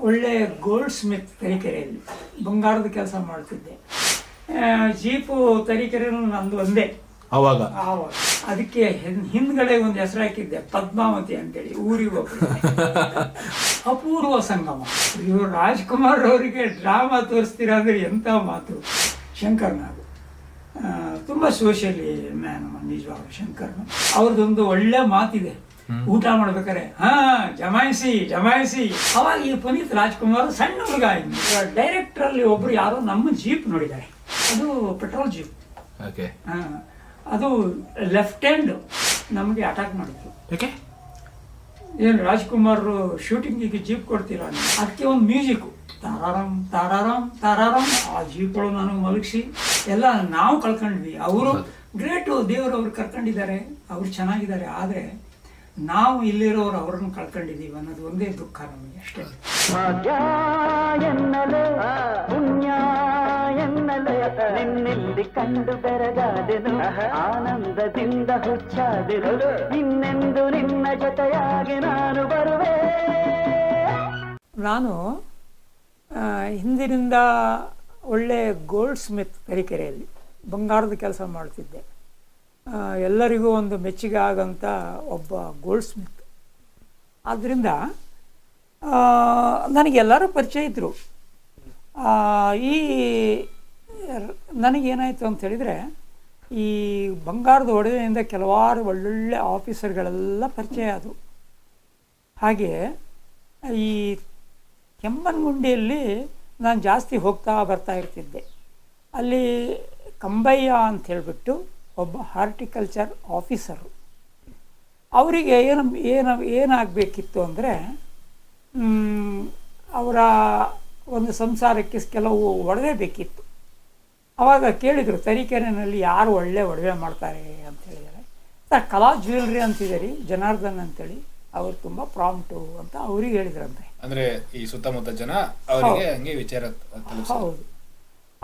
ಒಳ್ಳೆ gold Smith ತರೀಕೆರೆಯಲ್ಲಿ ಬಂಗಾರದ ಕೆಲಸ ಮಾಡ್ತಿದ್ದೆ. ಜೀಪು ತರೀಕೆರೆನೂ ನಂದು ಒಂದೇ. ಅವಾಗ? ಆವಾಗ ಅದಕ್ಕೆ ಹಿಂದ್ಗಡೆ ಒಂದು ಹೆಸರು ಹಾಕಿದ್ದೆ ಪದ್ಮಾವತಿ ಅಂತೇಳಿ ಊರಿಗೆ ಒಬ್ಬರು ಅಪೂರ್ವ ಸಂಗಮ. ಇವರು ರಾಜ್ಕುಮಾರ್ ಅವರಿಗೆ ಡ್ರಾಮಾ ತೋರಿಸ್ತೀರಾದ್ರೆ ಎಂಥ ಮಾತು. ಶಂಕರ್ ತುಂಬಾ ಆ, ತುಂಬ ಸೋಷಿಯಲಿ ಮ್ಯಾನ್ ನಿಜವಾಗ ಶಂಕರ್ನ. ಅವ್ರದ್ದೊಂದು ಒಳ್ಳೆ ಮಾತಿದೆ. ಊಟ ಮಾಡ್ಬೇಕಾರೆ ಹಾ ಜಮಾಯಿಸಿ ಜಮಾಯಿಸಿ. ಅವಾಗ ಈ ಪುನೀತ್ ರಾಜ್ಕುಮಾರ್ ಸಣ್ಣ ಹುಡುಗ ಡೈರೆಕ್ಟರ್ ಅಲ್ಲಿ ಒಬ್ರು ಯಾರೋ ನಮ್ಮ ಜೀಪ್ ನೋಡಿದ್ದಾರೆ. ಅದು ಪೆಟ್ರೋಲ್ ಜೀಪ್ ಅದು ಲೆಫ್ಟ್ ಹ್ಯಾಂಡ್ ನಮಗೆ ಅಟ್ಯಾಕ್ ಮಾಡಿದ್ರು. ಏನ್ ರಾಜ್ಕುಮಾರ್ ಶೂಟಿಂಗಿಗೆ ಜೀಪ್ ಕೊಡ್ತೀರಾ? ಅದಕ್ಕೆ ಒಂದು ಮ್ಯೂಸಿಕ್ ತಾರಾರಾಮ್ ತಾರಾರಾಮ್ ತಾರಾರಾಮ್. ಆ ಜೀಪ್ಗಳು ನನಗೆ ಮಲಗಿಸಿ. ಎಲ್ಲ ನಾವು ಕಳ್ಕೊಂಡ್ವಿ. ಅವರು ಗ್ರೇಟು ದೇವರು ಅವ್ರು ಕರ್ಕೊಂಡಿದ್ದಾರೆ. ಅವ್ರು ಚೆನ್ನಾಗಿದ್ದಾರೆ. ಆದರೆ ನಾವು ಇಲ್ಲಿರೋರು ಅವ್ರನ್ನ ಕಳ್ಕೊಂಡಿದ್ದೀವಿ ಅನ್ನೋದು ಒಂದೇ ದುಃಖ ನಮಗೆ ಅಷ್ಟೇ. ಎನ್ನಲು ಪುಣ್ಯ ಎನ್ನಲು ನಿನ್ನೆಲ್ಲಿ ಕಂಡು ಬೆರಗಾದೆನು ಆನಂದದಿಂದ ಹುಚ್ಚಾದೆನು ನಿನ್ನೆಂದು ನಿನ್ನ ಜೊತೆಯಾಗಿ ನಾನು ಬರುವೆ. ನಾನು ಹಿಂದಿನಿಂದ ಒಳ್ಳೆ ಗೋಲ್ಡ್ ಸ್ಮಿತ್ ತರೀಕೆರೆಯಲ್ಲಿ ಬಂಗಾರದ ಕೆಲಸ ಮಾಡ್ತಿದ್ದೆ. ಎಲ್ಲರಿಗೂ ಒಂದು ಮೆಚ್ಚುಗೆ ಆಗಂಥ ಒಬ್ಬ ಗೋಲ್ಡ್ ಸ್ಮಿತ್ ಆದ್ದರಿಂದ ನನಗೆಲ್ಲರೂ ಪರಿಚಯ ಇದ್ದರು ಈ ನನಗೇನಾಯಿತು ಅಂತ ಹೇಳಿದರೆ, ಈ ಬಂಗಾರದ ಒಡವೆಯಿಂದ ಕೆಲವಾರು ಒಳ್ಳೊಳ್ಳೆ ಆಫೀಸರ್ಗಳೆಲ್ಲ ಪರಿಚಯ ಆದವು ಹಾಗೆ, ಈ ಕೆಮ್ಮನ್ಗುಂಡಿಯಲ್ಲಿ ನಾನು ಜಾಸ್ತಿ ಹೋಗ್ತಾ ಬರ್ತಾ ಇರ್ತಿದ್ದೆ. ಅಲ್ಲಿ ಕಂಬಯ್ಯ ಅಂತ ಹೇಳಿಬಿಟ್ಟು ಒಬ್ಬ ಹಾರ್ಟಿಕಲ್ಚರ್ ಆಫೀಸರು. ಅವರಿಗೆ ಏನು ಏನು ಏನಾಗಬೇಕಿತ್ತು ಅಂದರೆ ಅವರ ಒಂದು ಸಂಸಾರಕ್ಕೆ ಕೆಲವು ಒಡವೆ ಬೇಕಿತ್ತು ಅವಾಗ ಕೇಳಿದರು ತರೀಕೆರೆನಲ್ಲಿ ಯಾರು ಒಳ್ಳೆ ಒಡವೆ ಮಾಡ್ತಾರೆ ಅಂತ ಹೇಳಿದರೆ ಸರ್ ಕಲಾ ಜ್ಯುವೆಲ್ರಿ ಅಂತಿದೆ ರೀ ಜನಾರ್ದನ್ ಅಂತೇಳಿ. ಅವ್ರು ತುಂಬ ಪ್ರಾಂಪ್ಟು ಅಂತ ಅವ್ರಿಗೆ ಹೇಳಿದ್ರಂತೆ. ಅಂದರೆ ಈ ಸುತ್ತಮುತ್ತ ಜನ ಅವರಿಗೆ ಹಂಗೆ ವಿಚಾರ. ಹೌದು.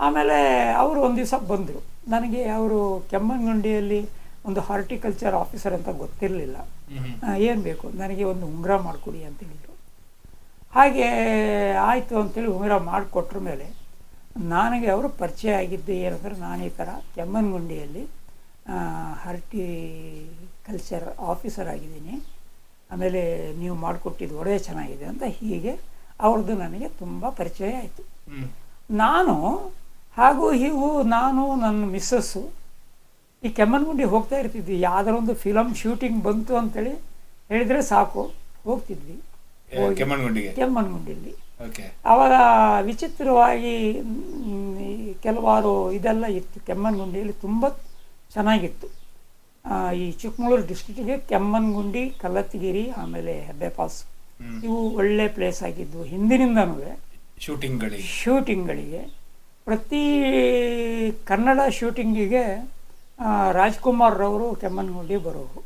ಆಮೇಲೆ ಅವರು ಒಂದು ದಿವಸ ಬಂದರು. ನನಗೆ ಅವರು ಕೆಮ್ಮನಗುಂಡಿಯಲ್ಲಿ ಒಂದು ಹಾರ್ಟಿಕಲ್ಚರ್ ಆಫೀಸರ್ ಅಂತ ಗೊತ್ತಿರಲಿಲ್ಲ. ಏನು ಬೇಕು? ನನಗೆ ಒಂದು ಉಂಗುರ ಮಾಡಿಕೊಡಿ ಅಂತ ಹೇಳಿದರು. ಹಾಗೆ ಆಯಿತು ಅಂತೇಳಿ ಉಂಗುರ ಮಾಡಿಕೊಟ್ರ ಮೇಲೆ ನನಗೆ ಅವರು ಪರಿಚಯ ಆಗಿದ್ದು ಏನಂದ್ರೆ ನಾನು ಈ ಥರ ಕೆಮ್ಮನ್ಗುಂಡಿಯಲ್ಲಿ ಹಾರ್ಟಿಕಲ್ಚರ್ ಆಫೀಸರ್ ಆಗಿದ್ದೀನಿ. ಆಮೇಲೆ ನೀವು ಮಾಡಿಕೊಟ್ಟಿದ್ದು ಒಡೆಯ ಚೆನ್ನಾಗಿದೆ ಅಂತ ಹೀಗೆ ಅವ್ರದ್ದು ನನಗೆ ತುಂಬ ಪರಿಚಯ ಆಯಿತು. ನಾನು ಹಾಗೂ ಇವು ನಾನು ನನ್ನ ಮಿಸ್ಸಸ್ಸು ಈ ಕೆಮ್ಮನ್ಗುಂಡಿ ಹೋಗ್ತಾ ಇರ್ತಿದ್ವಿ. ಯಾವ್ದಾರ ಒಂದು ಫಿಲಮ್ ಶೂಟಿಂಗ್ ಬಂತು ಅಂತೇಳಿ ಹೇಳಿದರೆ ಸಾಕು. ಹೋಗ್ತಿದ್ವಿ. ಅವಾಗ ಕೆಮ್ಮನ್ಗುಂಡಿಯಲ್ಲಿ ಆವಾಗ ವಿಚಿತ್ರವಾಗಿ ಕೆಲವಾರು ಇದೆಲ್ಲ ಇತ್ತು. ಕೆಮ್ಮನ್ಗುಂಡಿಯಲ್ಲಿ ತುಂಬ ಚೆನ್ನಾಗಿತ್ತು. ಈ ಚಿಕ್ಕಮಗಳೂರು ಡಿಸ್ಟ್ರಿಕ್ಟಿಗೆ ಕೆಮ್ಮನ್ಗುಂಡಿ ಕಲ್ಲತ್ತಿಗಿರಿ ಆಮೇಲೆ ಹೆಬ್ಬೆಪಾಸ್. ಇವು ಒಳ್ಳೆ ಪ್ಲೇಸ್ ಆಗಿದ್ದು ಹಿಂದಿನಿಂದನೂ. ಶೂಟಿಂಗ್ಗಳಿಗೆ ಶೂಟಿಂಗ್ಗಳಿಗೆ ಪ್ರತಿ ಕನ್ನಡ ಶೂಟಿಂಗಿಗೆ ರಾಜ್ಕುಮಾರ್ ರವರು ಕೆಮ್ಮನ್ಗುಂಡಿ ಬರೋರು.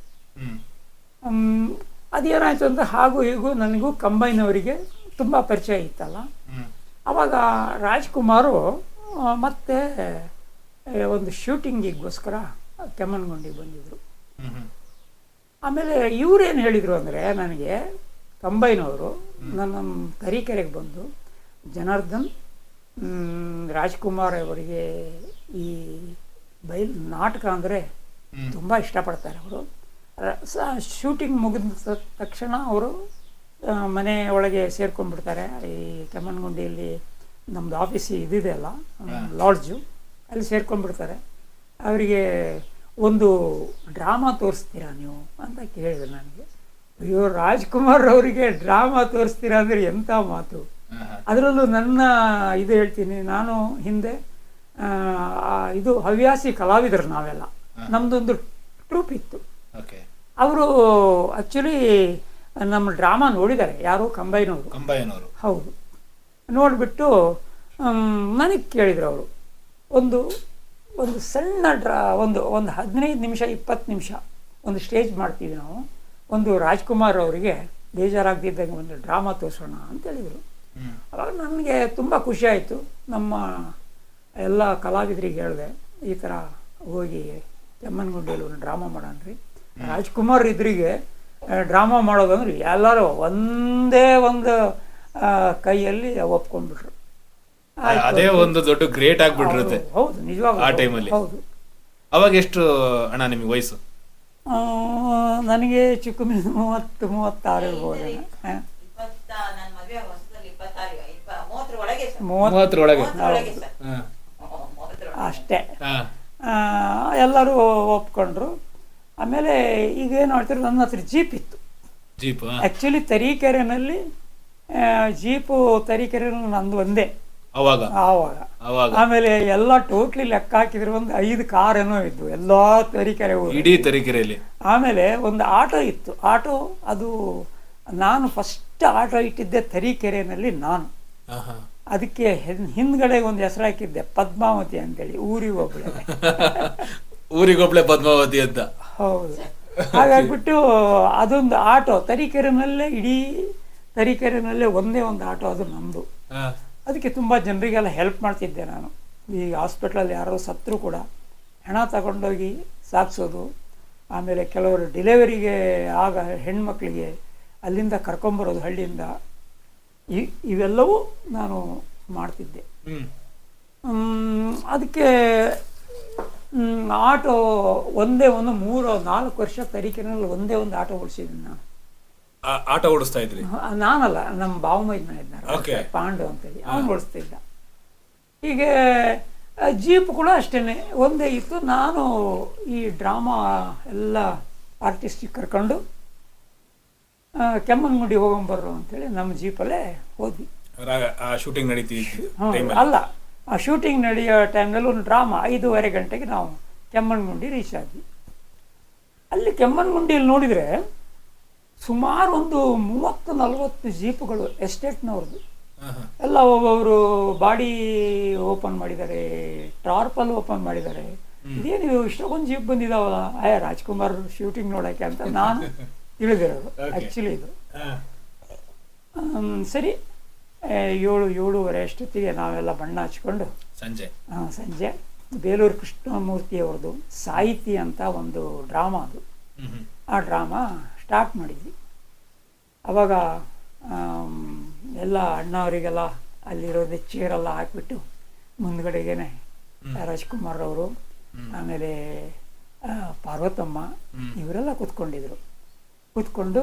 ಅದೇನಾಯಿತು ಅಂದರೆ ಹಾಗೂ ಹೀಗೂ ನನಗೂ ಕಂಬೈನ್ ಅವರಿಗೆ ತುಂಬ ಪರಿಚಯ ಇತ್ತಲ್ಲ. ಆವಾಗ ರಾಜ್ಕುಮಾರು ಮತ್ತೆ ಒಂದು ಶೂಟಿಂಗಿಗೋಸ್ಕರ ಕೆಮ್ಮನ್ಗುಂಡಿಗೆ ಬಂದಿದ್ದರು ಆಮೇಲೆ ಇವರೇನು ಹೇಳಿದರು ಅಂದರೆ ನನಗೆ ಕಂಬೈನವರು ನನ್ನ ತರೀಕೆರೆಗೆ ಬಂದು ಜನಾರ್ದನ್ ರಾಜ್ಕುಮಾರ್ ಅವರಿಗೆ ಈ ಬೈಲ್ ನಾಟಕ ಅಂದರೆ. ತುಂಬ ಇಷ್ಟಪಡ್ತಾರೆ ಅವರು. ಶೂಟಿಂಗ್ ಮುಗಿದ ತಕ್ಷಣ ಅವರು ಮನೆ ಒಳಗೆ ಸೇರ್ಕೊಂಡ್ಬಿಡ್ತಾರೆ. ಈ ಕೆಮ್ಮನ್ಗುಂಡಿಯಲ್ಲಿ ನಮ್ಮದು ಆಫೀಸ್ ಇದಿದೆ ಅಲ್ಲ ಲಾಡ್ಜು ಅಲ್ಲಿ ಸೇರ್ಕೊಂಡ್ಬಿಡ್ತಾರೆ. ಅವರಿಗೆ ಒಂದು ಡ್ರಾಮಾ ತೋರಿಸ್ತೀರಾ ನೀವು ಅಂತ ಕೇಳಿದೆ ನನಗೆ. ಅಯ್ಯೋ ರಾಜ್ಕುಮಾರ್ ಅವರಿಗೆ ಡ್ರಾಮಾ ತೋರಿಸ್ತೀರಾ ಅಂದರೆ ಎಂಥ ಮಾತು. ಅದರಲ್ಲೂ ನನ್ನ ಇದು ಹೇಳ್ತೀನಿ ನಾನು ಹಿಂದೆ ಇದು ಹವ್ಯಾಸಿ ಕಲಾವಿದರು ನಾವೆಲ್ಲ. ನಮ್ದೊಂದು ಟ್ರೂಪ್ ಇತ್ತು. ಅವರು ಆಕ್ಚುಲಿ ನಮ್ಮ ಡ್ರಾಮಾ ನೋಡಿದ್ದಾರೆ ಯಾರು ಕಂಬೈನವರು. ಕಂಬೈನವರು. ಹೌದು. ನೋಡಿಬಿಟ್ಟು ನನಗೆ ಕೇಳಿದರು ಅವರು. ಒಂದು ಒಂದು ಸಣ್ಣ ಡ್ರಾ ಒಂದು ಒಂದು ಹದಿನೈದು ನಿಮಿಷ ಇಪ್ಪತ್ತು ನಿಮಿಷ ಒಂದು ಸ್ಟೇಜ್ ಮಾಡ್ತೀವಿ ನಾವು. ಒಂದು ರಾಜ್ಕುಮಾರ್ ಅವರಿಗೆ ಬೇಜಾರಾಗದಿದ್ದಂಗೆ ಒಂದು ಡ್ರಾಮಾ ತೋರಿಸೋಣ ಅಂತ ಹೇಳಿದರು. ಅವಾಗ ನನಗೆ ತುಂಬ ಖುಷಿ ಆಯಿತು. ನಮ್ಮ ಎಲ್ಲ ಕಲಾವಿದರಿಗೆ ಹೇಳಿದೆ ಈ ಥರ ಹೋಗಿ ಕೆಮ್ಮನ್ಗುಂಡಿಯಲ್ಲಿ ಒಂದು ಡ್ರಾಮಾ ಮಾಡೋಣ್ರಿ ರಾಜ್ಕುಮಾರ್ ಇದ್ರಿಗೆ ಡ್ರಾಮಾ ಮಾಡೋದಂದ್ರೆ ಎಲ್ಲರೂ ಒಂದೇ ಒಂದು ಆ, ಕೈಯಲ್ಲಿ ಒಪ್ಕೊಂಡ್ಬಿಟ್ರು. ಅದೇ ಒಂದು ದೊಡ್ಡ ಗ್ರೇಟ್ ಆಗ್ಬಿಟ್ಟಿರುತ್ತೆ ಹೌದು, ಹೌದು ನಿಜವಾಗ ಆ ಟೈಮಲ್ಲಿ. ಹೌದು. ಅವಾಗ ಎಷ್ಟು ಅಣ್ಣ ನಿಮಗೆ ವಯಸ್ಸು? ಆ, ನನಗೆ ಚಿಕ್ಕ ಮೀನು ಮೂವತ್ತು ಮೂವತ್ತಾರು ಇರ್ಬೋದೇನೋ ಹ? ಇಪ್ಪತ್ತ ನನ್ನ ಮದುವೆ ಹೊಸದಲ್ಲಿ ಇಪ್ಪತ್ತಾರು ಇಪ್ಪ ಮೂವತ್ತರ ಒಳಗೆ ಸರ್ ಮೂವತ್ತು ಮೂವತ್ತರೊಳಗೆ. ಅಷ್ಟೇ. ಹಾ. ಆ, ಎಲ್ಲರೂ ಒಪ್ಕೊಂಡ್ರು. ಆಮೇಲೆ ಈಗ ಏನು ಮಾಡ್ತಾರೆ ನನ್ನ ಹತ್ರ ಜೀಪ್ ಇತ್ತು. ಜೀಪ್. ಆ್ಯಕ್ಚುಲಿ ತರೀಕೆರೆನಲ್ಲಿ ಜೀಪು ತರೀಕೆರೆ ನಂದು ಒಂದೇ. ಅವಾಗ? ಆವಾಗ. ಅವಾಗ? ಆಮೇಲೆ ಎಲ್ಲ ಟೋಟ್ಲಿ ಲೆಕ್ಕ ಹಾಕಿದ್ರೆ. ಒಂದು ಐದು ಕಾರ್ ಏನೋ ಇದ್ವು. ಎಲ್ಲ ತರೀಕೆರೆ ಇಡೀ ತರೀಕೆರೆಯಲ್ಲಿ? ಆಮೇಲೆ ಒಂದು ಆಟೋ ಇತ್ತು. ಆಟೋ ಅದು ನಾನು ಫಸ್ಟ್ ಆಟೋ ಇಟ್ಟಿದ್ದೆ ತರೀಕೆರೆನಲ್ಲಿ ನಾನು. ಅದಕ್ಕೆ ಹಿಂದ್ಗಡೆ ಒಂದು ಹೆಸರು ಹಾಕಿದ್ದೆ ಪದ್ಮಾವತಿ ಅಂತೇಳಿ ಊರಿಗೊಬ್ಳೆ ಊರಿಗೊಬ್ಳೆ ಪದ್ಮಾವತಿ ಅಂತ. ಹೌದು. ಹಾಗಾಗ್ಬಿಟ್ಟು ಅದೊಂದು ಆಟೋ ತರೀಕೆರೆನಲ್ಲೇ ಇಡೀ ತರೀಕೆರೆನಲ್ಲೇ ಒಂದೇ ಒಂದು ಆಟೋ ಅದು ನಮ್ಮದು. ಅದಕ್ಕೆ ತುಂಬ ಜನರಿಗೆಲ್ಲ ಹೆಲ್ಪ್ ಮಾಡ್ತಿದ್ದೆ ನಾನು. ಈ ಹಾಸ್ಪಿಟ್ಲಲ್ಲಿ ಯಾರೋ ಸತ್ರು ಕೂಡ ಹಣ ತಗೊಂಡೋಗಿ ಸಾಗಿಸೋದು ಆಮೇಲೆ ಕೆಲವರು ಡಿಲೆವರಿಗೆ ಆಗ ಹೆಣ್ಮಕ್ಳಿಗೆ ಅಲ್ಲಿಂದ ಕರ್ಕೊಂಬರೋದು ಹಳ್ಳಿಯಿಂದ ಇ ಇವೆಲ್ಲವೂ ನಾನು ಮಾಡ್ತಿದ್ದೆ. ಅದಕ್ಕೆ ಆಟೋ ಒಂದೇ ಒಂದು ಮೂರು ನಾಲ್ಕು ವರ್ಷ ತರೀಕೆನಲ್ಲಿ ಒಂದೇ ಒಂದು ಆಟೋ ಓಡಿಸಿದ್ದೀನಿ ನಾನು. ಆಟೋ ಓಡಿಸ್ತಾ ಇದ್ರಿ? ನಾನಲ್ಲ ನಮ್ಮ ಬಾವಮೈದ್ನ ಇದ್ದಾರೆ Okay. ಪಾಂಡು ಅಂತೇಳಿ. ಅವನು ಓಡಿಸ್ತಿದ್ದ. ಹೀಗೆ ಜೀಪ್ ಕೂಡ ಅಷ್ಟೇನೆ. ಒಂದೇ ಇತ್ತು. ನಾನು ಈ ಡ್ರಾಮಾ ಎಲ್ಲ ಆರ್ಟಿಸ್ಟಿಗೆ ಕರ್ಕೊಂಡು ಕೆಮ್ಮನ್ಗುಡಿ ಹೋಗೊಂಬರ್ರು ಅಂತೇಳಿ ನಮ್ಮ ಜೀಪಲ್ಲೇ ಹೋದ್ವಿ. ಶೂಟಿಂಗ್ ನಡೀತೀವಿ ಅಲ್ಲ? ಆ ಶೂಟಿಂಗ್ ನಡೆಯೋ ಟೈಮ್ನಲ್ಲಿ ಒಂದು ಡ್ರಾಮಾ ಐದೂವರೆ ಗಂಟೆಗೆ ನಾವು ಕೆಮ್ಮಣ್ಗುಂಡಿ ರೀಚ್ ಆದ್ವಿ. ಅಲ್ಲಿ ಕೆಮ್ಮಣ್ಗುಂಡಿಯಲ್ಲಿ ನೋಡಿದರೆ ಸುಮಾರು ಒಂದು ಮೂವತ್ತು ನಲವತ್ತು ಜೀಪ್ಗಳು ಎಸ್ಟೇಟ್ನವ್ರದ್ದು. ಎಲ್ಲ ಒಬ್ಬೊಬ್ಬರು ಬಾಡಿ ಓಪನ್ ಮಾಡಿದ್ದಾರೆ ಟಾರ್ಪಲ್ ಓಪನ್ ಮಾಡಿದ್ದಾರೆ. ಇದೇನು ಇಷ್ಟೊಂದು ಜೀಪ್ ಬಂದಿದಾವಲ್ಲ ಅಯ್ಯ ರಾಜ್ಕುಮಾರ್ ಶೂಟಿಂಗ್ ನೋಡೋಕ್ಕೆ ಅಂತ ನಾನು Okay. ಆ್ಯಕ್ಚುಲಿ ಇದು. ಸರಿ. ಏಳು ಏಳೂವರೆ ಅಷ್ಟೊತ್ತಿಗೆ ನಾವೆಲ್ಲ ಬಣ್ಣ ಹಚ್ಕೊಂಡು ಸಂಜೆ. ಹಾಂ ಸಂಜೆ. ಬೇಲೂರು ಕೃಷ್ಣಮೂರ್ತಿಯವ್ರದ್ದು ಸಾಹಿತಿ ಅಂತ ಒಂದು ಡ್ರಾಮಾ ಅದು. ಆ ಡ್ರಾಮಾ ಸ್ಟಾರ್ಟ್ ಮಾಡಿದ್ವಿ. ಅವಾಗ ಎಲ್ಲ ಅಣ್ಣವರಿಗೆಲ್ಲ ಅಲ್ಲಿರೋದೇ ಚೇರೆಲ್ಲ ಹಾಕ್ಬಿಟ್ಟು ಮುಂದ್ಗಡೆಗೇನೆ ರಾಜ್ಕುಮಾರ್ ಅವರು ಆಮೇಲೆ ಪಾರ್ವತಮ್ಮ ಇವರೆಲ್ಲ ಕೂತ್ಕೊಂಡಿದ್ರು. ಕೂತ್ಕೊಂಡು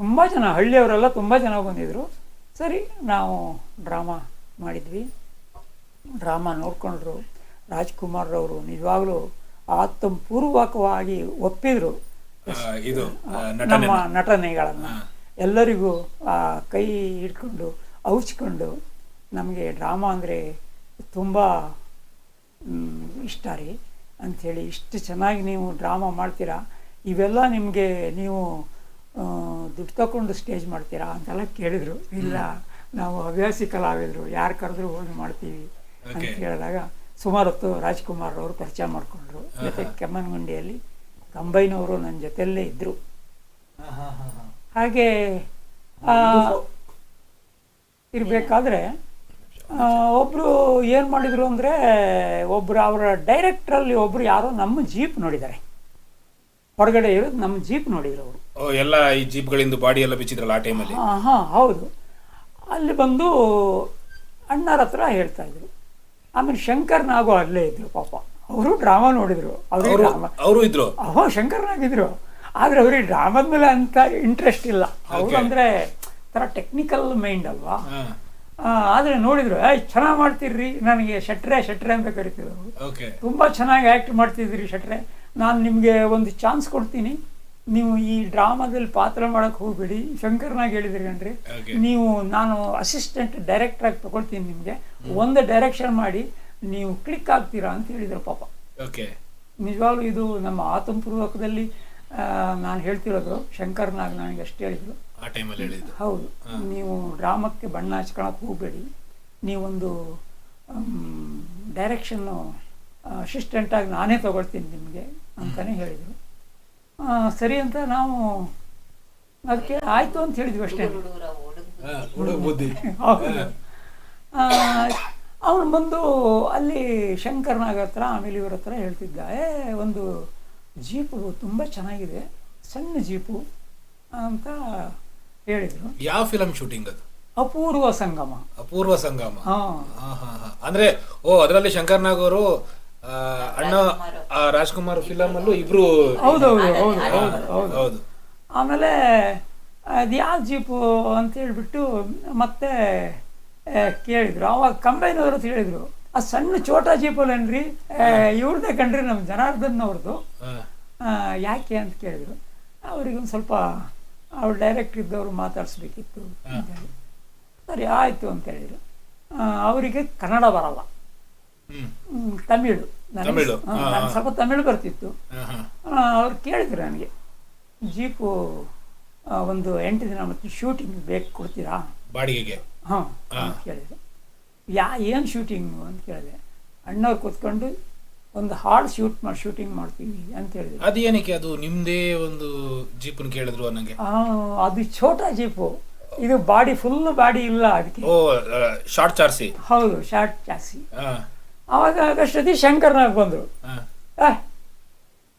ತುಂಬ ಜನ ಹಳ್ಳಿಯವರೆಲ್ಲ ತುಂಬ ಜನ ಬಂದಿದ್ರು. ಸರಿ ನಾವು ಡ್ರಾಮಾ ಮಾಡಿದ್ವಿ. ಡ್ರಾಮಾ ನೋಡಿಕೊಂಡ್ರು. ರಾಜ್ಕುಮಾರ್ರವರು ನಿಜವಾಗ್ಲೂ ಆತ್ಮಪೂರ್ವಕವಾಗಿ ಒಪ್ಪಿದ್ರು. ಇದು ನಮ್ಮ ನಟನೆಗಳನ್ನು. ಎಲ್ಲರಿಗೂ ಆ ಕೈ ಹಿಡ್ಕೊಂಡು ಔಚ್ಕೊಂಡು ನಮಗೆ ಡ್ರಾಮಾ ಅಂದರೆ ತುಂಬ ಇಷ್ಟ ರೀ. ಅಂಥೇಳಿ ಇಷ್ಟು ಚೆನ್ನಾಗಿ ನೀವು ಡ್ರಾಮಾ ಮಾಡ್ತೀರಾ? ಇವೆಲ್ಲ ನಿಮಗೆ ನೀವು ದುಡ್ಡು ತಗೊಂಡು ಸ್ಟೇಜ್ ಮಾಡ್ತೀರಾ ಅಂತೆಲ್ಲ ಕೇಳಿದರು. ಇಲ್ಲ ನಾವು ಹವ್ಯಾಸಿ ಕಲಾವಿದರು ಯಾರು ಕರೆದ್ರು ಹೋಗಿ ಮಾಡ್ತೀವಿ ಅಂತ ಕೇಳಿದಾಗ ಸುಮಾರು ಹೊತ್ತು ರಾಜ್ಕುಮಾರ್ ಅವರು ಪರಿಚಯ ಮಾಡಿಕೊಂಡ್ರು. ಜೊತೆ ಕೆಮ್ಮನಗುಂಡಿಯಲ್ಲಿ ಕಂಬೈನವರು ನನ್ನ ಜೊತೆಯಲ್ಲೇ ಇದ್ದರು ಹಾಗೆ ಇರಬೇಕಾದ್ರೆ ಒಬ್ಬರು ಏನು ಮಾಡಿದರು ಅಂದರೆ ಒಬ್ಬರು ಅವರ ಡೈರೆಕ್ಟ್ರಲ್ಲಿ ಒಬ್ಬರು ಯಾರೋ ನಮ್ಮ ಜೀಪ್ ನೋಡಿದ್ದಾರೆ. ಹೊರಗಡೆ ಇರೋದು ನಮ್ಮ ಜೀಪ್ ನೋಡಿದ್ರು ಅವರು ಎಲ್ಲ ಈ ಜೀಪ್ಗಳಿಂದ ಬಾಡಿ ಎಲ್ಲ ಬಿಚ್ಚಿದ್ರಲ್ಲ ಆ ಟೈಮಲ್ಲಿ? ಹಾಂ ಹಾಂ ಹೌದು. ಅಲ್ಲಿ ಬಂದು ಅಣ್ಣರ ಹತ್ರ ಹೇಳ್ತಾ ಇದ್ರು. ಆಮೇಲೆ ಶಂಕರ್ ನಾಗು ಅಲ್ಲೇ ಇದ್ರು ಪಾಪ. ಅವರು ಡ್ರಾಮಾ ನೋಡಿದ್ರು. ಅವರು ಅವರು ಡ್ರಾಮಾ ಅವರು ಇದ್ರು? ಅಹೋ ಶಂಕರ್ನಾಗಿದ್ರು. ಆದ್ರೆ ಅವ್ರಿಗೆ ಡ್ರಾಮಾದ ಮೇಲೆ ಅಂತ ಇಂಟ್ರೆಸ್ಟ್ ಇಲ್ಲ. ಅವ್ರು ಅಂದ್ರೆ ತರ ಟೆಕ್ನಿಕಲ್ ಮೈಂಡ್ ಅಲ್ವಾ? ಆದ್ರೆ ನೋಡಿದ್ರು ಏಯ್ ಚೆನ್ನಾಗಿ ಮಾಡ್ತೀರಿ ನನಗೆ ಶೆಟ್ರೆ ಶೆಟ್ರೆ ಅಂತ ಕರಿತಿದ್ರು ತುಂಬ ಚೆನ್ನಾಗಿ ಆ್ಯಕ್ಟ್ ಮಾಡ್ತಿದ್ರಿ ಶೆಟ್ರೆ. ನಾನು ನಿಮಗೆ ಒಂದು ಚಾನ್ಸ್ ಕೊಡ್ತೀನಿ. ನೀವು ಈ ಡ್ರಾಮಾದಲ್ಲಿ ಪಾತ್ರ ಮಾಡಕ್ಕೆ ಹೋಗ್ಬೇಡಿ. ಶಂಕರ್ನಾಗ ಹೇಳಿದ್ರಿ ಕಣ್ರಿ ನೀವು ನಾನು ಅಸಿಸ್ಟೆಂಟ್ ಡೈರೆಕ್ಟರ್ ಆಗಿ ತಗೊಳ್ತೀನಿ ನಿಮಗೆ. ಒಂದು ಡೈರೆಕ್ಷನ್ ಮಾಡಿ ನೀವು ಕ್ಲಿಕ್ ಆಗ್ತೀರಾ ಅಂತ ಹೇಳಿದ್ರು ಪಾಪ. ಓಕೆ. ನಿಜವಾಗ್ಲೂ ಇದು ನಮ್ಮ ಆತಂಪೂರ್ವಕದಲ್ಲಿ ನಾನು ಹೇಳ್ತಿರೋದು. ಶಂಕರ್ನಾಗ್ ನನಗೆ ಅಷ್ಟು ಹೇಳಿದ್ರು. ಹೌದು. ನೀವು ಡ್ರಾಮಕ್ಕೆ ಬಣ್ಣ ಹಚ್ಕೊಳಕ್ಕೆ ಹೋಗಬೇಡಿ. ನೀವೊಂದು ಡೈರೆಕ್ಷನ್ನು ಅಸಿಸ್ಟೆಂಟಾಗಿ ನಾನೇ ತಗೊಳ್ತೀನಿ ನಿಮಗೆ ಅಂತಲೇ ಹೇಳಿದರು. ಸರಿ ಅಂತ ನಾವು ಅದಕ್ಕೆ ಆಯಿತು ಅಂತ ಹೇಳಿದ್ವಿ ಅಷ್ಟೇ. ಹೌದು. ಅವನು ಬಂದು ಅಲ್ಲಿ ಶಂಕರ್ನಾಗ್ ಹತ್ರ ಆಮೇಲೆ ಇವ್ರ ಹತ್ರ ಹೇಳ್ತಿದ್ದ ಏ ಒಂದು ಜೀಪು ತುಂಬ ಚೆನ್ನಾಗಿದೆ ಸಣ್ಣ ಜೀಪು ಅಂತ ಹೇಳಿದ್ರು. ಯಾವ ಫಿಲಮ್ ಶೂಟಿಂಗ್ ಅದು? ಅಪೂರ್ವ ಸಂಗಮ. ಅಪೂರ್ವ ಸಂಗಮ. ಅಂದ್ರೆ ಓ ಅದರಲ್ಲಿ ಶಂಕರ್ ನಾಗ್ ಅವರು ಅಣ್ಣ ರಾಜ್ಕುಮಾರ್. ಆ, ರಾಜ್ಕುಮಾರ್ ಫಿಲಮ್ ಅಲ್ಲೂ ಇಬ್ರು ಹೌದೌದು ಹೌದು ಹೌದು ಹೌದು ಹೌದು. ಆಮೇಲೆ ಅದು ಯಾವ ಜೀಪು ಅಂತ ಹೇಳ್ಬಿಟ್ಟು ಮತ್ತೆ ಕೇಳಿದ್ರು. ಅವಾಗ ಕಂಬೈನವರು ಅಂತ ಹೇಳಿದ್ರು. ಆ ಸಣ್ಣ ಚೋಟಾ ಜೀಪಲ್ಲೇನ್ರಿ ಇವ್ರದ್ದೇ ಕಂಡ್ರಿ ನಮ್ಮ ಜನಾರ್ದನ್ ಅವ್ರದ್ದು ಯಾಕೆ ಅಂತ ಕೇಳಿದ್ರು. ಅವ್ರಿಗೊಂದು ಸ್ವಲ್ಪ ಅವ್ರು ಡೈರೆಕ್ಟ್ ಇದ್ದವರು ಮಾತಾಡಿಸ್ಬೇಕಿತ್ತು ಅಂತೇಳಿ ಸರಿ ಆಯಿತು ಅಂತ ಹೇಳಿದ್ರು. ಅವರಿಗೆ ಕನ್ನಡ ಬರಲ್ಲ. ತಮಿಳು. ನನಗೆ- ನನಗೆ. ಸ್ವಲ್ಪ ತಮಿಳು ಬರ್ತಿತ್ತು. ಅವ್ರು ಕೇಳಿದ್ರು ನನಗೆ ಜೀಪು ಒಂದು ಎಂಟು ದಿನ ಮತ್ತೆ ಶೂಟಿಂಗ್ ಬೇಕು ಕೊಡ್ತೀರಾ? ಬಾಡಿಗೆಗೆ. ಹಾಂ ಕೇಳಿದೆ ಯಾ ಏನು ಶೂಟಿಂಗು ಅಂತ ಕೇಳಿದೆ. ಅಣ್ಣವ್ರು ಕೂತ್ಕೊಂಡು ಒಂದು ಹಾಡು ಶೂಟ್ ಮಾಡಿ ಶೂಟಿಂಗ್ ಮಾಡ್ತೀವಿ ಅಂತ ಹೇಳಿದ್ರು. ಅದೇನಕ್ಕೆ ಅದು ನಿಮ್ದೇ ಒಂದು ಜೀಪನ್ ಕೇಳಿದ್ರು ಅನ್ನಂಗೆ. ಆ, ಅದು ಛೋಟಾ ಜೀಪು. ಇದು ಬಾಡಿ ಫುಲ್ ಬಾಡಿ ಇಲ್ಲ ಅದಕ್ಕೆ. ಓ ಶಾರ್ಟ್ ಚಾರ್ಸಿ. ಹೌದು ಶಾರ್ಟ್ ಚಾರ್ಸಿ. ಆವಾಗ ಅಷ್ಟೊತ್ತಿ ಶಂಕರ್ನಾಗ್ ಬಂದರು.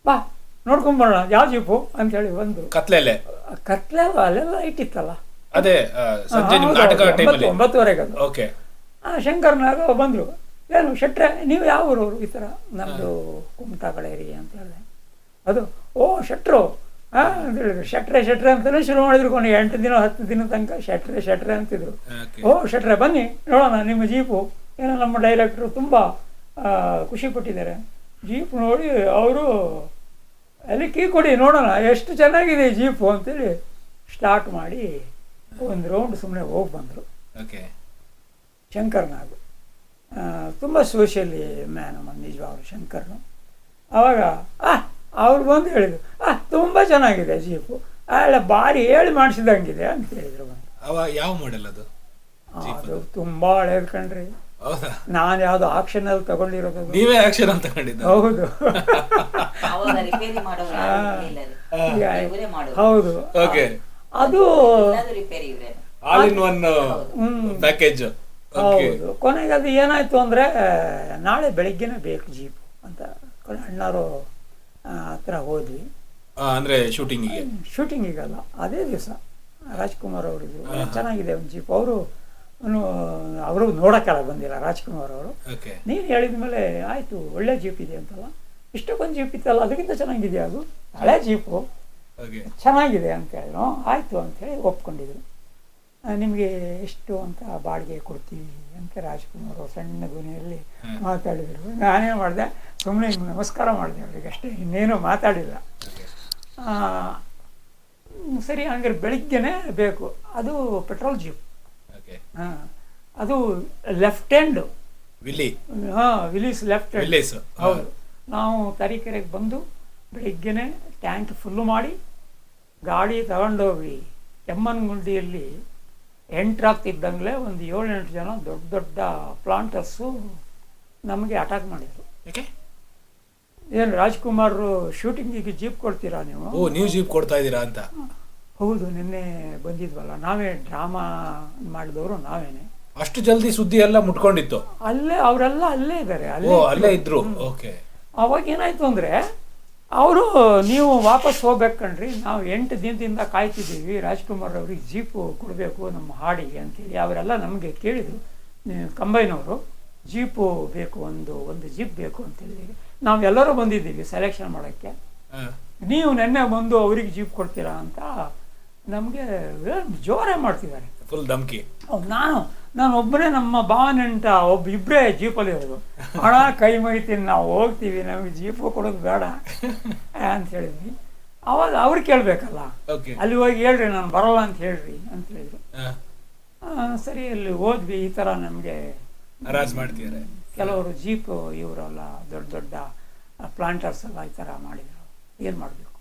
ಬಾ ನೋಡ್ಕೊಂಬರೋಣ ಯಾವ ಜೀಪು? ಅಂತೇಳಿ ಹೇಳಿ ಕತ್ಲೆಲೆ. ಕತ್ಲೆ ಅಲ್ವಾ ಅಲ್ಲೆಲ್ಲ ಇಟ್ಟಿತ್ತಲ್ಲ. ಅದೇ ಒಂಬತ್ತುವರೆಗೆ ಓಕೆ. ಆ ಶಂಕರ್ನಾಗ ಬಂದರು. ಏನು ಶೆಟ್ರೆ ನೀವು ಯಾವ ಊರವರು? ಈ ಥರ ನಮ್ಮದು ಕುಮಟಾ ಕಳೇರಿ ಅಂತ ಹೇಳಿದೆ. ಅದು ಓ ಶೆಟ್ರು. ಹಾಂ ಅಂತ ಹೇಳಿದ್ರು. ಶೆಟ್ರೆ ಶೆಟ್ರೆ ಅಂತಲೇ ಶುರು ಮಾಡಿದ್ರು ಕೊನೆ ಎಂಟು ದಿನ ಹತ್ತು ದಿನ ತನಕ. ಶೆಟ್ರೆ ಶೆಟ್ರೆ ಅಂತಿದ್ರು. ಓ ಶೆಟ್ರೆ ಬನ್ನಿ ನೋಡೋಣ ನಿಮ್ಮ ಜೀಪು. ಏನೋ ನಮ್ಮ ಡೈರೆಕ್ಟ್ರು ತುಂಬ ಖುಷಿ ಪಟ್ಟಿದ್ದಾರೆ. ಜೀಪ್ ನೋಡಿ ಅವರು ಅಲ್ಲಿ ಕೀ ಕೊಡಿ ನೋಡೋಣ ಎಷ್ಟು ಚೆನ್ನಾಗಿದೆ ಜೀಪು ಅಂತೇಳಿ ಸ್ಟಾರ್ಟ್ ಮಾಡಿ ಒಂದು ರೌಂಡ್ ಸುಮ್ಮನೆ ಹೋಗಿ ಬಂದರು. ಓಕೆ. ಶಂಕರ್ನಾಗು ತುಂಬ ಸೋಷಿಯಲಿ ಮ್ಯಾನ್ ನಿಜವಾಗ್ಲು ಶಂಕರ್ನು. ಆವಾಗ ಆ ಅವ್ರು ಬಂದು ಹೇಳಿದರು ಆ ತುಂಬ ಚೆನ್ನಾಗಿದೆ ಜೀಪು ಅಲ್ಲ ಭಾರಿ ಹೇಳಿ ಮಾಡಿಸಿದಂಗಿದೆ ಅಂತ ಹೇಳಿದ್ರು ಬಂದು. ಯಾವ ಮಾಡೆಲ್ ಅದು? ಅದು ತುಂಬ ಹಳೇದು ಕಣ್ರಿ. ನಾನು ಆಕ್ಷನ್ ಅಲ್ಲಿ ತಗೊಂಡಿರೋದು ನೀವೇ ಆಕ್ಷನ್ ಅಂತ ಕಂಡಿದ್ದ ಹೌದು. ಹೌದು. ಓಕೆ ಅದು ಎಲ್ಲದೂ ರಿಪೇರಿ ಇವ್ರೆ all in one hmm. Package ಹೌದು. ಕೊನೆಗೆ ಅದು ಏನಾಯ್ತು ಅಂದ್ರೆ ನಾಳೆ ಬೆಳಿಗ್ಗೆನೇ ಬೇಕು ಜೀಪ್ ಅಂತ. ಕೊನೆ ಅಣ್ಣಾರು ಹತ್ರ ಹೋದ್ವಿ. ಅಂದ್ರೆ ಶೂಟಿಂಗಿಗೆ ಶೂಟಿಂಗಿಗಲ್ಲ ಅದೇ ದಿವಸ. ರಾಜ್ಕುಮಾರ್ ಅವರಿದ್ರು ಚೆನ್ನಾಗಿದೆ ಒಂದು ಜೀಪ್. ಅವರು ಅವರು ನೋಡೋಕ್ಕೆಲ್ಲ ಬಂದಿಲ್ಲ. ರಾಜ್ಕುಮಾರ್ ಅವರು. ನೀನು ಹೇಳಿದ ಮೇಲೆ ಆಯಿತು ಒಳ್ಳೆ ಜೀಪ್ ಇದೆ ಅಂತಲ್ಲ. ಇಷ್ಟಕ್ಕೊಂದು ಜೀಪ್ ಇತ್ತಲ್ಲ ಅದಕ್ಕಿಂತ ಚೆನ್ನಾಗಿದೆ ಅದು? ಹಳೆ ಜೀಪು. ಚೆನ್ನಾಗಿದೆ ಅಂತ ಹೇಳಿದ್ರು. ಆಯಿತು ಅಂತೇಳಿ ಒಪ್ಕೊಂಡಿದ್ರು. ನಿಮಗೆ ಎಷ್ಟು ಅಂತ ಬಾಡಿಗೆ ಕೊಡ್ತೀವಿ ಅಂತ ರಾಜ್ಕುಮಾರ್ ಅವ್ರು ಸಣ್ಣ ಧ್ವನಿಯಲ್ಲಿ ಮಾತಾಡಿದರು. ನಾನೇನು ಮಾಡಿದೆ? ಸುಮ್ಮನೆ ನಮಸ್ಕಾರ ಮಾಡಿದೆ ಅವರಿಗೆ ಅಷ್ಟೇ. ಇನ್ನೇನು ಮಾತಾಡಿಲ್ಲ. ಸರಿ ಹಂಗಾರೆ ಬೆಳಿಗ್ಗೆನೇ ಬೇಕು. ಅದು ಪೆಟ್ರೋಲ್ ಜೀಪ್. ಅದು ಲೆಫ್ಟ್ ಹ್ಯಾಂಡ್ ವಿಲಿ ಹಾ ವಿಲಿಸ್ ಲೆಫ್ಟ್ ಹ್ಯಾಂಡ್ ವಿಲ್ಲೀಸ್ ಹೌದು. ನಾವು ತರೀಕೆರೆಗೆ ಬಂದು ಬೆಳಿಗ್ಗೆನೆ ಟ್ಯಾಂಕ್ ಫುಲ್ಲು ಮಾಡಿ ಗಾಡಿ ತಗೊಂಡೋಗಿ ಕೆಮ್ಮನಗುಂಡಿಯಲ್ಲಿ ಆಗ್ತಿದ್ದಂಗಲೇ ಒಂದು ಏಳೆಂಟು ಜನ ದೊಡ್ಡ ದೊಡ್ಡ ಪ್ಲಾಂಟರ್ಸು ನಮಗೆ ಅಟ್ಯಾಕ್ ಮಾಡಿದರು. ಏನು ರಾಜ್ಕುಮಾರ್ ಶೂಟಿಂಗಿಗೆ ಜೀಪ್ ಕೊಡ್ತೀರಾ ನೀವು? ಓ ನೀವು ಜೀಪ್ ಕೊಡ್ತಾ ಇದ್ದೀರಾ ಅಂತ. ಹೌದು ನಿನ್ನೆ ಬಂದಿದ್ವಲ್ಲ ನಾವೇ ಡ್ರಾಮಾ ಮಾಡಿದವರು ನಾವೇನೆ. ಅಷ್ಟು ಜಲ್ದಿ ಸುದ್ದಿ ಎಲ್ಲ ಮುಟ್ಕೊಂಡಿತ್ತು? ಅಲ್ಲೇ ಅವರೆಲ್ಲ ಅಲ್ಲೇ ಇದ್ದಾರೆ ಓ ಅಲ್ಲೇ ಇದ್ರು ಓಕೆ. ಅವಾಗ ಏನಾಯ್ತು ಅಂದ್ರೆ ಅವರು ನೀವು ವಾಪಸ್ ಹೋಗ್ಬೇಕು ಕಣ್ರಿ ನಾವು ಎಂಟು ದಿನದಿಂದ ಕಾಯ್ತಿದ್ದೀವಿ ರಾಜ್ಕುಮಾರ್ ಅವ್ರಿಗೆ ಜೀಪು ಕೊಡಬೇಕು ನಮ್ಮ ಹಾಡಿಗೆ ಅಂತೇಳಿ ಅವರೆಲ್ಲ ನಮಗೆ ಕೇಳಿದರು ಕಂಬೈನವರು ಜೀಪು ಬೇಕು ಒಂದು ಒಂದು ಜೀಪ್ ಬೇಕು ಅಂತೇಳಿ. ನಾವೆಲ್ಲರೂ ಬಂದಿದ್ದೀವಿ ಸೆಲೆಕ್ಷನ್ ಮಾಡೋಕ್ಕೆ. ನೀವು ನೆನ್ನೆ ಬಂದು ಅವ್ರಿಗೆ ಜೀಪ್ ಕೊಡ್ತೀರಾ ಅಂತ ನಮಗೆ ಜೋರೇ ಮಾಡ್ತಿದ್ದಾರೆ. ಫುಲ್ ಧಮ್ಕಿ. ನಾನು ನಾನು ಒಬ್ಬನೇ ನಮ್ಮ ಭಾವನೆಂಟ ಒಬ್ಬ ಇಬ್ಬರೇ ಜೀಪಲ್ಲಿ ಇರೋದು. ಹಣ ಕೈ ಮೈತೀನಿ ನಾವು ಹೋಗ್ತೀವಿ ನಮಗೆ ಜೀಪು ಕೊಡೋದು ಬೇಡ ಅಂತ ಹೇಳಿದ್ವಿ. ಅವಾಗ ಅವ್ರು ಕೇಳಬೇಕಲ್ಲ ಅಲ್ಲಿ ಹೋಗಿ ಹೇಳ್ರಿ ನಾನು ಬರಲ್ಲ ಅಂತ ಹೇಳ್ರಿ ಅಂತ ಹೇಳಿದ್ರು. ಸರಿ ಅಲ್ಲಿ ಹೋದ್ವಿ ಈ ಥರ ನಮಗೆ ಮಾಡ್ತಿದ್ದಾರೆ. ಕೆಲವರು ಜೀಪ್ ಇವರೆಲ್ಲ ದೊಡ್ಡ ದೊಡ್ಡ ಪ್ಲಾಂಟರ್ಸ್ ಎಲ್ಲ ಈ ಥರ ಮಾಡಿದರು. ಏನು ಮಾಡಬೇಕು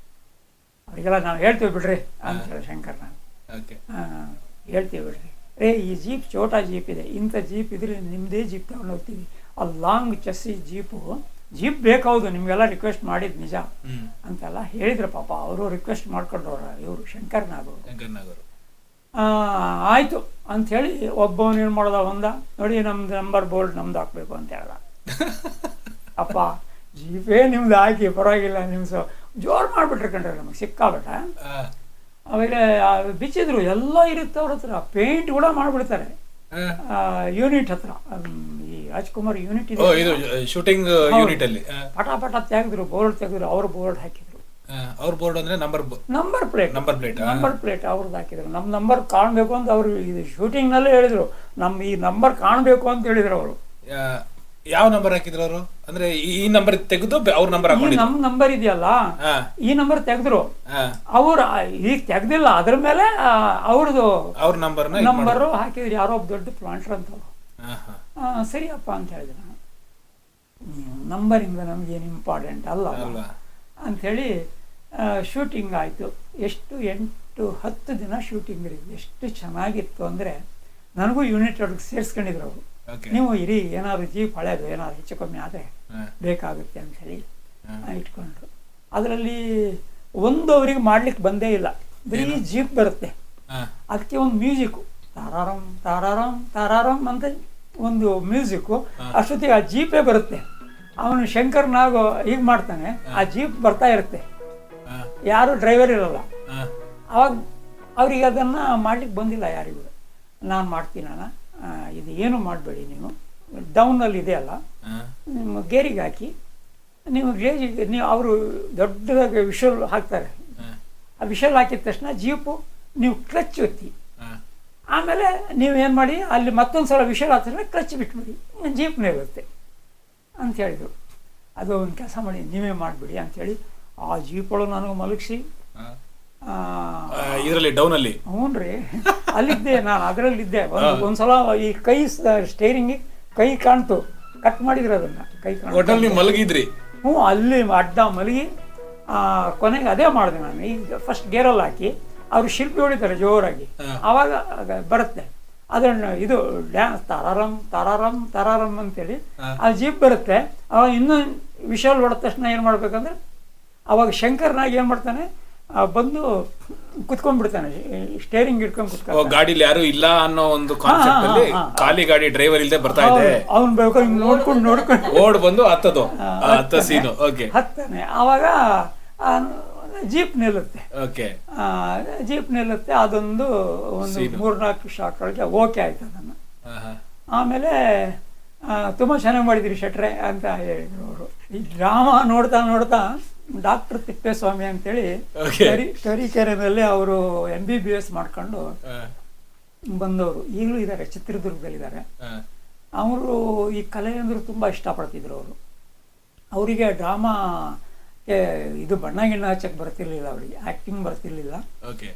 ಅವರಿಗೆಲ್ಲ ನಾವು ಹೇಳ್ತೀವಿ ಬಿಡ್ರಿ ಅಂತ ಹೇಳಿ ಶಂಕರ್ ನಾನು. ಹೇಳ್ತೀವಿ ಬಿಡ್ರಿ. ರೇ ಈ ಜೀಪ್ ಚೋಟಾ ಜೀಪ್ ಇದೆ. ಇಂಥ ಜೀಪ್ ಇದ್ರೆ ನಿಮ್ಮದೇ ಜೀಪ್ ತಗೊಂಡು ಹೋಗ್ತೀವಿ. ಆ ಲಾಂಗ್ ಚಸ್ಸಿ ಜೀಪು ಜೀಪ್ ಬೇಕೌದು ನಿಮಗೆಲ್ಲ ರಿಕ್ವೆಸ್ಟ್ ಮಾಡಿದ್ದು ನಿಜ ಅಂತೆಲ್ಲ ಹೇಳಿದ್ರು ಪಾಪ. ಅವರು ರಿಕ್ವೆಸ್ಟ್ ಮಾಡ್ಕೊಂಡವ್ರ ಇವರು ಶಂಕರ್ನಾಗು ಶಂಕರ್ನಾಗರು ಆಯಿತು ಅಂಥೇಳಿ ಒಬ್ಬವನು ಏನು ಮಾಡ್ದ ಒಂದ ನೋಡಿ ನಮ್ದು ನಂಬರ್ ಬೋರ್ಡ್ ನಮ್ದು ಹಾಕ್ಬೇಕು ಅಂತ ಹೇಳ್ದ. ಅಪ್ಪ ಜೀಪೇ ನಿಮ್ದು ಹಾಕಿ ಪರವಾಗಿಲ್ಲ ನಿಮ್ಮ ಸೊ ಜೋರು ಮಾಡಿಬಿಟ್ರೆ ಕಂಡ್ರೆ ನಮಗೆ ಸಿಕ್ಕಾಬಿಟ್ಟ ಆಮೇಲೆ ಬಿಚ್ಚಿದ್ರು ಎಲ್ಲ ಇರುತ್ತೆ ಅವ್ರ ಹತ್ರ. ಪೇಂಟ್ ಕೂಡ ಮಾಡಿಬಿಡ್ತಾರೆ. ಆ. ಯೂನಿಟ್ ಹತ್ರ. ಈ ರಾಜ್ಕುಮಾರ್ ಯೂನಿಟ್ ಇದೆ. ಶೂಟಿಂಗ್ ಯೂನಿಟ್ ಅಲ್ಲಿ ಪಟಾ ಪಟ ತೆಗೆದ್ರು ಬೋರ್ಡ್ ತೆಗೆದ್ರು ಅವ್ರ ಬೋರ್ಡ್ ಹಾಕಿದ್ರು. ಅವ್ರ ಬೋರ್ಡ್ ಅಂದ್ರೆ number number plate. Number plate number plate ಅವ್ರದ್ದು ಹಾಕಿದ್ರು. ನಮ್ಮ ನಂಬರ್ ಕಾಣಬೇಕು ಅಂತ ಅವರು ಇದು ಶೂಟಿಂಗ್ನಲ್ಲೇ ಹೇಳಿದ್ರು. ನಮ್ಮ ಈ ನಂಬರ್ ಕಾಣಬೇಕು ಅಂತ ಹೇಳಿದ್ರು ಅವರು. ಯಾವ ನಂಬರ್ ಹಾಕಿದ್ರು ಅವರು? ಅಂದ್ರೆ ಈ- ನಂಬರ್ ತೆಗೆದು ಅವ್ರ ನಂಬರ್ ಈ ಹಾಕೊಂಡಿದ್ರು ನಮ್ಮ ನಂಬರ್ ಇದೆಯಲ್ಲ ಈ ನಂಬರ್ ತೆಗೆದ್ರು. ಅವ್ರ ಅವ್ರು ಈಗ ತೆಗ್ದಿಲ್ಲ ಅದ್ರ ಮೇಲೆ ಅವ್ರದ್ದು ಅವ್ರ ನಂಬರ್ ನಂಬರು ಹಾಕಿದ್ರು. ಯಾರೋ ಒಬ್ಬ ದೊಡ್ಡ ಪ್ಲಾಂಟರ್ ಅಂತ. ಹಾ ಹಾ ಆ, ಸರಿಯಪ್ಪ ಅಂತ ಹೇಳಿದೆ ನಾನು. ನಂಬರಿಂದ ಏನು ಇಂಪಾರ್ಟೆಂಟ್ ಅಲ್ಲ. ಅಲ್ವಾ ಅಂಥೇಳಿ ಶೂಟಿಂಗ್ ಆಯಿತು. ಎಷ್ಟು ಎಂಟು ಹತ್ತು ದಿನ ಶೂಟಿಂಗ್ ಇರಿ ಎಷ್ಟು ಚೆನ್ನಾಗಿತ್ತು ಅಂದರೆ ನನಗೂ ಯೂನಿಟ್ ಒಳಗೆ ಸೇರಿಸ್ಕೊಂಡಿದ್ರು ಅವರು. ನೀವು ಇರಿ ಏನಾದ್ರು ಜೀಪ್ ಹಳೇದು ಏನಾದ್ರು ಹೆಚ್ಚು ಕಮ್ಮಿ ಆದರೆ ಬೇಕಾಗುತ್ತೆ ಅಂತ ಹೇಳಿ ಇಟ್ಕೊಂಡ್ರು. ಅದರಲ್ಲಿ ಒಂದು ಅವರಿಗೆ ಮಾಡ್ಲಿಕ್ಕೆ ಬಂದೇ ಇಲ್ಲ. ಬರೀ ಜೀಪ್ ಬರುತ್ತೆ. ಅದಕ್ಕೆ ಒಂದು ಮ್ಯೂಸಿಕ್ಕು. ತಾರಾರಾಮ್ ತಾರಾರಾಮ್ ತಾರಾರಾಮ್ ಅಂತ ಒಂದು ಮ್ಯೂಸಿಕ್ಕು. ಅಷ್ಟೊತ್ತಿಗೆ ಆ ಜೀಪೇ ಬರುತ್ತೆ. ಅವನು ಶಂಕರ್ ನಾಗ್ ಹೀಗೆ ಮಾಡ್ತಾನೆ ಆ ಜೀಪ್ ಬರ್ತಾ ಇರುತ್ತೆ. ಯಾರು ಡ್ರೈವರ್ ಇರಲ್ಲ. ಅವಾಗ ಅವ್ರಿಗೆ ಅದನ್ನ ಮಾಡ್ಲಿಕ್ಕೆ ಬಂದಿಲ್ಲ ಯಾರಿಗೂ. ನಾನು ಮಾಡ್ತೀನಣ್ಣ ಇದು ಏನು ಮಾಡಬೇಡಿ ನೀವು. ಡೌನಲ್ಲಿ ಇದೆ ಅಲ್ಲ. ನಿಮ್ಮ ಗೇರಿಗೆ ಹಾಕಿ ನೀವು ಗೇಜ್ ನೀವು ಅವರು ದೊಡ್ಡದಾಗಿ ವಿಷಲ್ ಹಾಕ್ತಾರೆ. ಆ ವಿಷಲ್ ಹಾಕಿದ ತಕ್ಷಣ ಜೀಪು ನೀವು ಕ್ಲಚ್ ಒತ್ತಿ. ಆಮೇಲೆ ನೀವು ಏನು ಮಾಡಿ ಅಲ್ಲಿ ಮತ್ತೊಂದು ಸಲ ವಿಷಲ್ ಹಾಕಿದ್ರೆ ಕ್ಲಚ್ ಬಿಟ್ಬಿಡಿ. ಜೀಪ್ ಮೇಲೆ ಅಂತ ಹೇಳಿದರು. ಅದು ಒಂದು ಕೆಲಸ ಮಾಡಿ ನೀವೇ ಮಾಡಿಬಿಡಿ ಅಂಥೇಳಿ ಆ ಜೀಪೊಳಗೆ ನನಗೆ ಮಲಗಿಸಿ. ಇದರಲ್ಲಿ ಡೌನಲ್ಲಿ ಹ್ಞೂ ರೀ ಅಲ್ಲಿದ್ದೆ ನಾನು ಅದರಲ್ಲಿದ್ದೆ. ಒಂದು ಒಂದ್ಸಲ ಈ ಕೈ ಸ್ಟೇರಿಂಗ್ ಕೈ ಕಾಣ್ತು. ಕಟ್ ಮಾಡಿದ್ರು ಅದನ್ನ ಕೈ ಕಾಣ್ತು. ಮಲಗಿದ್ರಿ? ಹ್ಞೂ ಅಲ್ಲಿ ಅಡ್ಡ ಮಲಗಿ ಆ, ಕೊನೆಗೆ ಅದೇ ಮಾಡಿದೆ ನಾನು. ಈಗ ಫಸ್ಟ್ ಗೇರಲ್ಲಿ ಹಾಕಿ ಅವರು ಶಿಲ್ಪಿ ಹೊಡಿತಾರೆ ಜೋರಾಗಿ. ಅವಾಗ ಆವಾಗ ಬರುತ್ತೆ. ಅದನ್ನು ಇದು ಡ್ಯಾನ್ಸ್ ತಾರಾರಂ ತಾರಾರಂ ತಾರಾರಂ ಅಂತೇಳಿ. ಆ ಜೀಪ್ ಬರುತ್ತೆ. ಅವಾಗ ಇನ್ನೂ ವಿಷಲ್ ಹೊಡೆದ ತಕ್ಷಣ ಏನು ಮಾಡ್ಬೇಕಂದ್ರೆ ಅವಾಗ ಶಂಕರ್ನಾಗ ಏನು ಮಾಡ್ತಾನೆ ಬಂದು ಕುತ್ಕೊಂಡ್ಬಿಡ್ತಾನೆ. ಸ್ಟೇರಿಂಗ್ ಓ ಕುತ್ಕೊಂಡು ಗಾಡಿಲಿ ಯಾರು ಇಲ್ಲ ಅನ್ನೋ ಒಂದು ಕಾನ್ಸೆಪ್ಟ್ ಅಲ್ಲಿ. ಖಾಲಿ ಗಾಡಿ ಡ್ರೈವರ್ ಇಲ್ಲದೆ ಬರ್ತಾ ಇದೆ. ಅವ್ನು ಬೇಕು ಹಿಂಗೆ ನೋಡ್ಕೊಂಡು ನೋಡ್ಕೊಂಡು. ಓಡ್ ಬಂದು ಹತ್ತದು ಹತ್ತ ಸೀನು ಓಕೆ ಹತ್ತಾನೆ. ಆವಾಗ ಜೀಪ್ ನಿಲ್ಲುತ್ತೆ. ಓಕೆ ಜೀಪ್ ನಿಲ್ಲುತ್ತೆ ಅದೊಂದು ಒಂದು ನಾಲ್ಕು ಮೂರ್ನಾಲ್ಕು ಶಾಟ್ ಒಳಗೆ ಓಕೆ ಆಯ್ತು ಅದನ್ನು. ಆಮೇಲೆ ತುಂಬ ಚೆನ್ನಾಗಿ ಮಾಡಿದಿರಿ ಶೆಟ್ರೆ ಅಂತ ಹೇಳಿದ್ರು ಅವರು. ಈ ಡ್ರಾಮಾ ನೋಡ್ತಾ ನೋಡ್ತಾ ಡಾಕ್ಟರ್ ತಿಪ್ಪೇಸ್ವಾಮಿ ಅಂತೇಳಿ ತರೀಕೆರೆನಲ್ಲಿ ಅವರು ಎಂ ಬಿ ಬಿ ಎಸ್ ಮಾಡ್ಕೊಂಡು ಬಂದವರು. ಈಗಲೂ ಇದ್ದಾರೆ ಚಿತ್ರದುರ್ಗದಲ್ಲಿದ್ದಾರೆ. ಅವರು ಈ ಕಲೆ ಅಂದ್ರೆ ತುಂಬಾ ಇಷ್ಟಪಡ್ತಿದ್ರು ಅವರು. ಅವರಿಗೆ ಡ್ರಾಮಾ ಇದು ಬಣ್ಣ ಗಿಣ್ಣ ಹಚ್ಚಕ್ಕೆ ಬರ್ತಿರ್ಲಿಲ್ಲ ಅವರಿಗೆ ಆಕ್ಟಿಂಗ್ ಬರ್ತಿರ್ಲಿಲ್ಲ. ಓಕೆ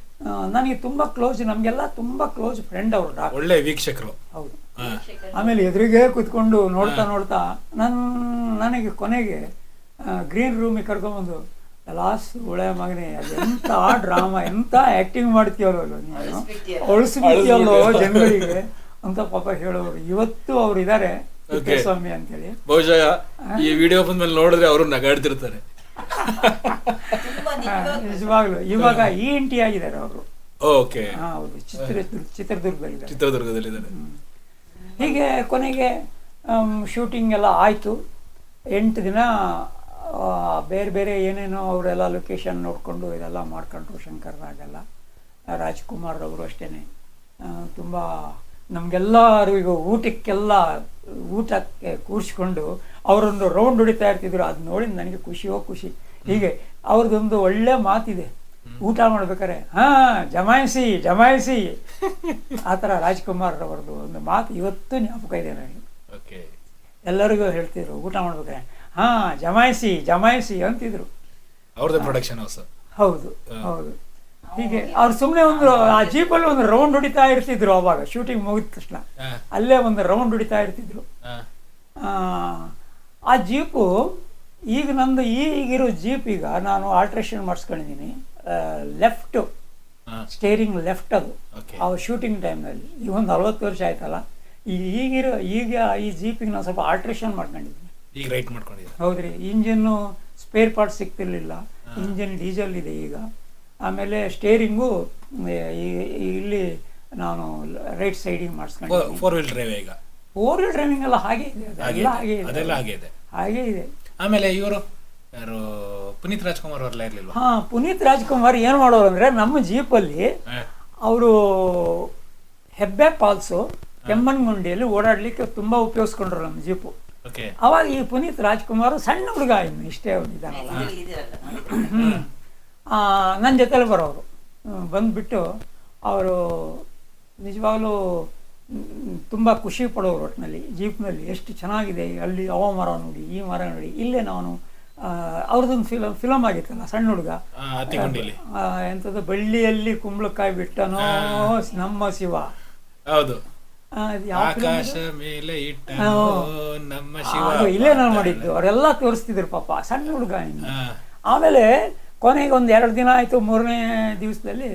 ನನಗೆ ತುಂಬಾ ಕ್ಲೋಸ್ ನಮ್ಗೆಲ್ಲ ತುಂಬಾ ಕ್ಲೋಸ್ ಫ್ರೆಂಡ್ ಅವರು ಡಾಕ್ಟರ್. ಒಳ್ಳೆ ವೀಕ್ಷಕರು. ಹೌದು. ಆಮೇಲೆ ಎದುರಿಗೆ ಕುತ್ಕೊಂಡು ನೋಡ್ತಾ ನೋಡ್ತಾ ನನ್ ನನಗೆ ಕೊನೆಗೆ ಗ್ರೀನ್ ರೂಮಿಗೆ ಕರ್ಕೊಂಬಂದು ಲಾಸ್ ಒಳ್ಳೆ ಮಗನೇ ಅದು ಎಂಥ ಡ್ರಾಮಾ ಎಂತ ಆ್ಯಕ್ಟಿಂಗ್ ಮಾಡ್ತೀಯಲ್ಲೋ ನೀನು? ಅಳಿಸ್ಬಿಡ್ತೀಯಲ್ಲ. ಜನಗಳಿಗೆ ಅಂತ ಪಾಪ ಹೇಳೋರು. ಇವತ್ತು ಅವ್ರು ಇದ್ದಾರೆ ಸ್ವಾಮಿ ಅಂತೇಳಿ. ಬಹುಶಃ ಈ ವಿಡಿಯೋ ಬಂದ್ಮೇಲೆ ನೋಡಿದ್ರೆ ಅವರು ನಗಾಡ್ತಿರ್ತಾರೆ. ನಿಜವಾಗ್ಲೂ. ಇವಾಗ ಇ ಎಂಟಿ ಟಿ ಆಗಿದ್ದಾರೆ ಅವರು. ಓಕೆ ಹಾ ಹೌದು. ಚಿತ್ರದುರ್ಗ ಚಿತ್ರದುರ್ಗದಲ್ಲಿದ್ದಾರೆ. ಚಿತ್ರದುರ್ಗದಲ್ಲಿದ್ದಾರೆ. ಹೀಗೆ ಕೊನೆಗೆ ಶೂಟಿಂಗ್ ಎಲ್ಲ ಆಯ್ತು. ಎಂಟು ದಿನ ಬೇರೆ ಬೇರೆ ಏನೇನೋ ಅವರೆಲ್ಲ ಲೊಕೇಶನ್ ನೋಡಿಕೊಂಡು ಇದೆಲ್ಲ ಮಾಡ್ಕೊಂಡ್ರು ಶಂಕರ್ನಾಗೆಲ್ಲ ರಾಜ್ಕುಮಾರ್ ಅವರು ಅಷ್ಟೇ ತುಂಬ ನಮಗೆಲ್ಲರಿಗೂ ಊಟಕ್ಕೆಲ್ಲ ಊಟಕ್ಕೆ ಕೂರಿಸ್ಕೊಂಡು ಅವರೊಂದು ರೌಂಡ್ ಹೊಡಿತಾ ಇರ್ತಿದ್ರು. ಅದು ನೋಡಿ ನನಗೆ ಖುಷಿಯೋ ಖುಷಿ. ಹೀಗೆ ಅವ್ರದ್ದೊಂದು ಒಳ್ಳೆ ಮಾತಿದೆ. ಊಟ ಮಾಡ್ಬೇಕಾರೆ ಹಾ ಜಮಾಯಿಸಿ ಜಮಾಯಿಸಿ. ಆ ಥರ ರಾಜ್ಕುಮಾರ್ ಅವರದ್ದು ಒಂದು ಮಾತು ಇವತ್ತು ಜ್ಞಾಪಕ ಇದೆ ನನಗೆ. ಓಕೆ ಎಲ್ಲರಿಗೂ ಹೇಳ್ತಿದ್ರು ಊಟ ಮಾಡ್ಬೇಕಾರೆ ಹಾ ಜಮಾಯಿಸಿ ಜಮಾಯಿಸಿ ಅಂತಿದ್ರು. ಅವ್ರದ್ದು ಪ್ರೊಡಕ್ಷನ್ ಹೌಸ್ ಹೌದು ಹೌದು. ಹೀಗೆ ಅವ್ರು ಸುಮ್ಮನೆ ಒಂದು ಆ ಜೀಪಲ್ಲಿ ಒಂದು ರೌಂಡ್ ಹೊಡಿತಾ ಇರ್ತಿದ್ರು ಅವಾಗ ಶೂಟಿಂಗ್ ಮುಗಿದ ತಕ್ಷಣ. ಅಲ್ಲೇ ಒಂದು ರೌಂಡ್ ಹೊಡಿತಾ ಇರ್ತಿದ್ರು. ಆ, ಆ ಜೀಪು ಈಗ ನಂದು ಈಗಿರೋ ಜೀಪ್ ಈಗ ನಾನು ಆಲ್ಟ್ರೇಷನ್ ಮಾಡಿಸ್ಕೊಂಡಿದ್ದೀನಿ. ಲೆಫ್ಟ್ ಸ್ಟೇರಿಂಗ್ ಲೆಫ್ಟ್ ಅದು. ಆ ಶೂಟಿಂಗ್ ಟೈಮ್ನಲ್ಲಿ ಈಗ ಒಂದು ನಲ್ವತ್ತು ವರ್ಷ ಆಯ್ತಲ್ಲ. ಈಗಿರೋ ಈಗ ಈ ಜೀಪಿಗೆ ನಾನು ಸ್ವಲ್ಪ ಆಲ್ಟ್ರೇಷನ್ ಮಾಡ್ಕೊಂಡಿದ್ದೀನಿ. ಈಗ ರೈಟ್ ಮಾಡ್ಕೊಂಡಿದ್ದಾರೆ ಹೌದ್ರಿ ಇಂಜಿನ್ ಸ್ಪೇರ್ ಪಾರ್ಟ್ ಸಿಗ್ತಿರ್ಲಿಲ್ಲ. ಇಂಜಿನ್ ಡೀಸೆಲ್ ಇದೆ ಈಗ. ಆಮೇಲೆ ಸ್ಟೇರಿಂಗು ಇಲ್ಲಿ ನಾನು ರೈಟ್ ಸೈಡಿಗೆ ಮಾಡಿಸ್ಕೊಂಡು ಫೋರ್ ವೀಲ್ ಡ್ರೈವ್ ಈಗ? ಫೋರ್ ವೀಲ್ ಡ್ರೈವಿಂಗ್ ಎಲ್ಲ ಹಾಗೆ ಇದೆ ಅದೆಲ್ಲ ಹಾಗೆ ಇದೆ. ಅದೆಲ್ಲ ಹಾಗೆ ಇದೆ. ಹಾಗೆ ಇದೆ. ಆಮೇಲೆ ಇವರು ಯಾರು ಪುನೀತ್ ರಾಜ್ಕುಮಾರ್ ಅವರೆಲ್ಲ ಇರ್ಲಿಲ್ವಾ? ಹಾ ಪುನೀತ್ ರಾಜ್ಕುಮಾರ್ ಏನು ಮಾಡೋರು ಅಂದ್ರೆ ನಮ್ಮ ಜೀಪಲ್ಲಿ ಅಲ್ಲಿ ಅವರು ಹೆಬ್ಬೆ ಪಾಲ್ಸು ಕೆಮ್ಮನ್ಗುಂಡಿಯಲ್ಲಿ ಓಡಾಡ್ಲಿಕ್ಕೆ ತುಂಬಾ ಉಪಯೋಗಿಸ್ಕೊಂಡ್ರು ನಮ್ಮ ಜೀಪು. ಅವಾಗ ಈ ಪುನೀತ್ ರಾಜ್ಕುಮಾರ್ ಸಣ್ಣ ಹುಡುಗ ಇನ್ನು ಇಷ್ಟೇ ಅವನಿದ್ದಾನಲ್ಲ ನನ್ನ ಜೊತೆಲಿ ಬರೋರು ಬಂದ್ಬಿಟ್ಟು ಅವರು ನಿಜವಾಗ್ಲೂ ತುಂಬ ಖುಷಿ ಪಡೋರು ಒಟ್ಟಿನಲ್ಲಿ ಜೀಪ್ನಲ್ಲಿ ಎಷ್ಟು ಚೆನ್ನಾಗಿದೆ ಅಲ್ಲಿ ಅವ ಮರ ನೋಡಿ ಈ ಮರ ನೋಡಿ. ಇಲ್ಲೇ ನಾನು ಅವ್ರದ್ದೊಂದು ಫಿಲಮ್ ಫಿಲಮ್ ಆಗಿತ್ತಲ್ಲ ಸಣ್ಣ ಹುಡುಗ. ಎಂಥದ್ದು ಬಳ್ಳಿಯಲ್ಲಿ ಕುಂಬಳಕಾಯಿ ಬಿಟ್ಟನೋ ನಮ್ಮ ಶಿವ. ಹೌದು. ಆಕಾಶ ಮೇಲೆ ಇಟ್ಟ ನಮ್ಮ ಶಿವ ಇಲ್ಲೇ ನಾನು ಮಾಡಿದ್ದು. ಅವರೆಲ್ಲ ತೋರಿಸ್ತಿದ್ರು ಪಾಪ ಸಣ್ಣ ಹುಡುಗ ಇನ್ನು. ಆಮೇಲೆ ಕೊನೆಗೆ ಒಂದು ಎರಡು ದಿನ ಆಯಿತು ಮೂರನೇ ದಿವಸದಲ್ಲಿ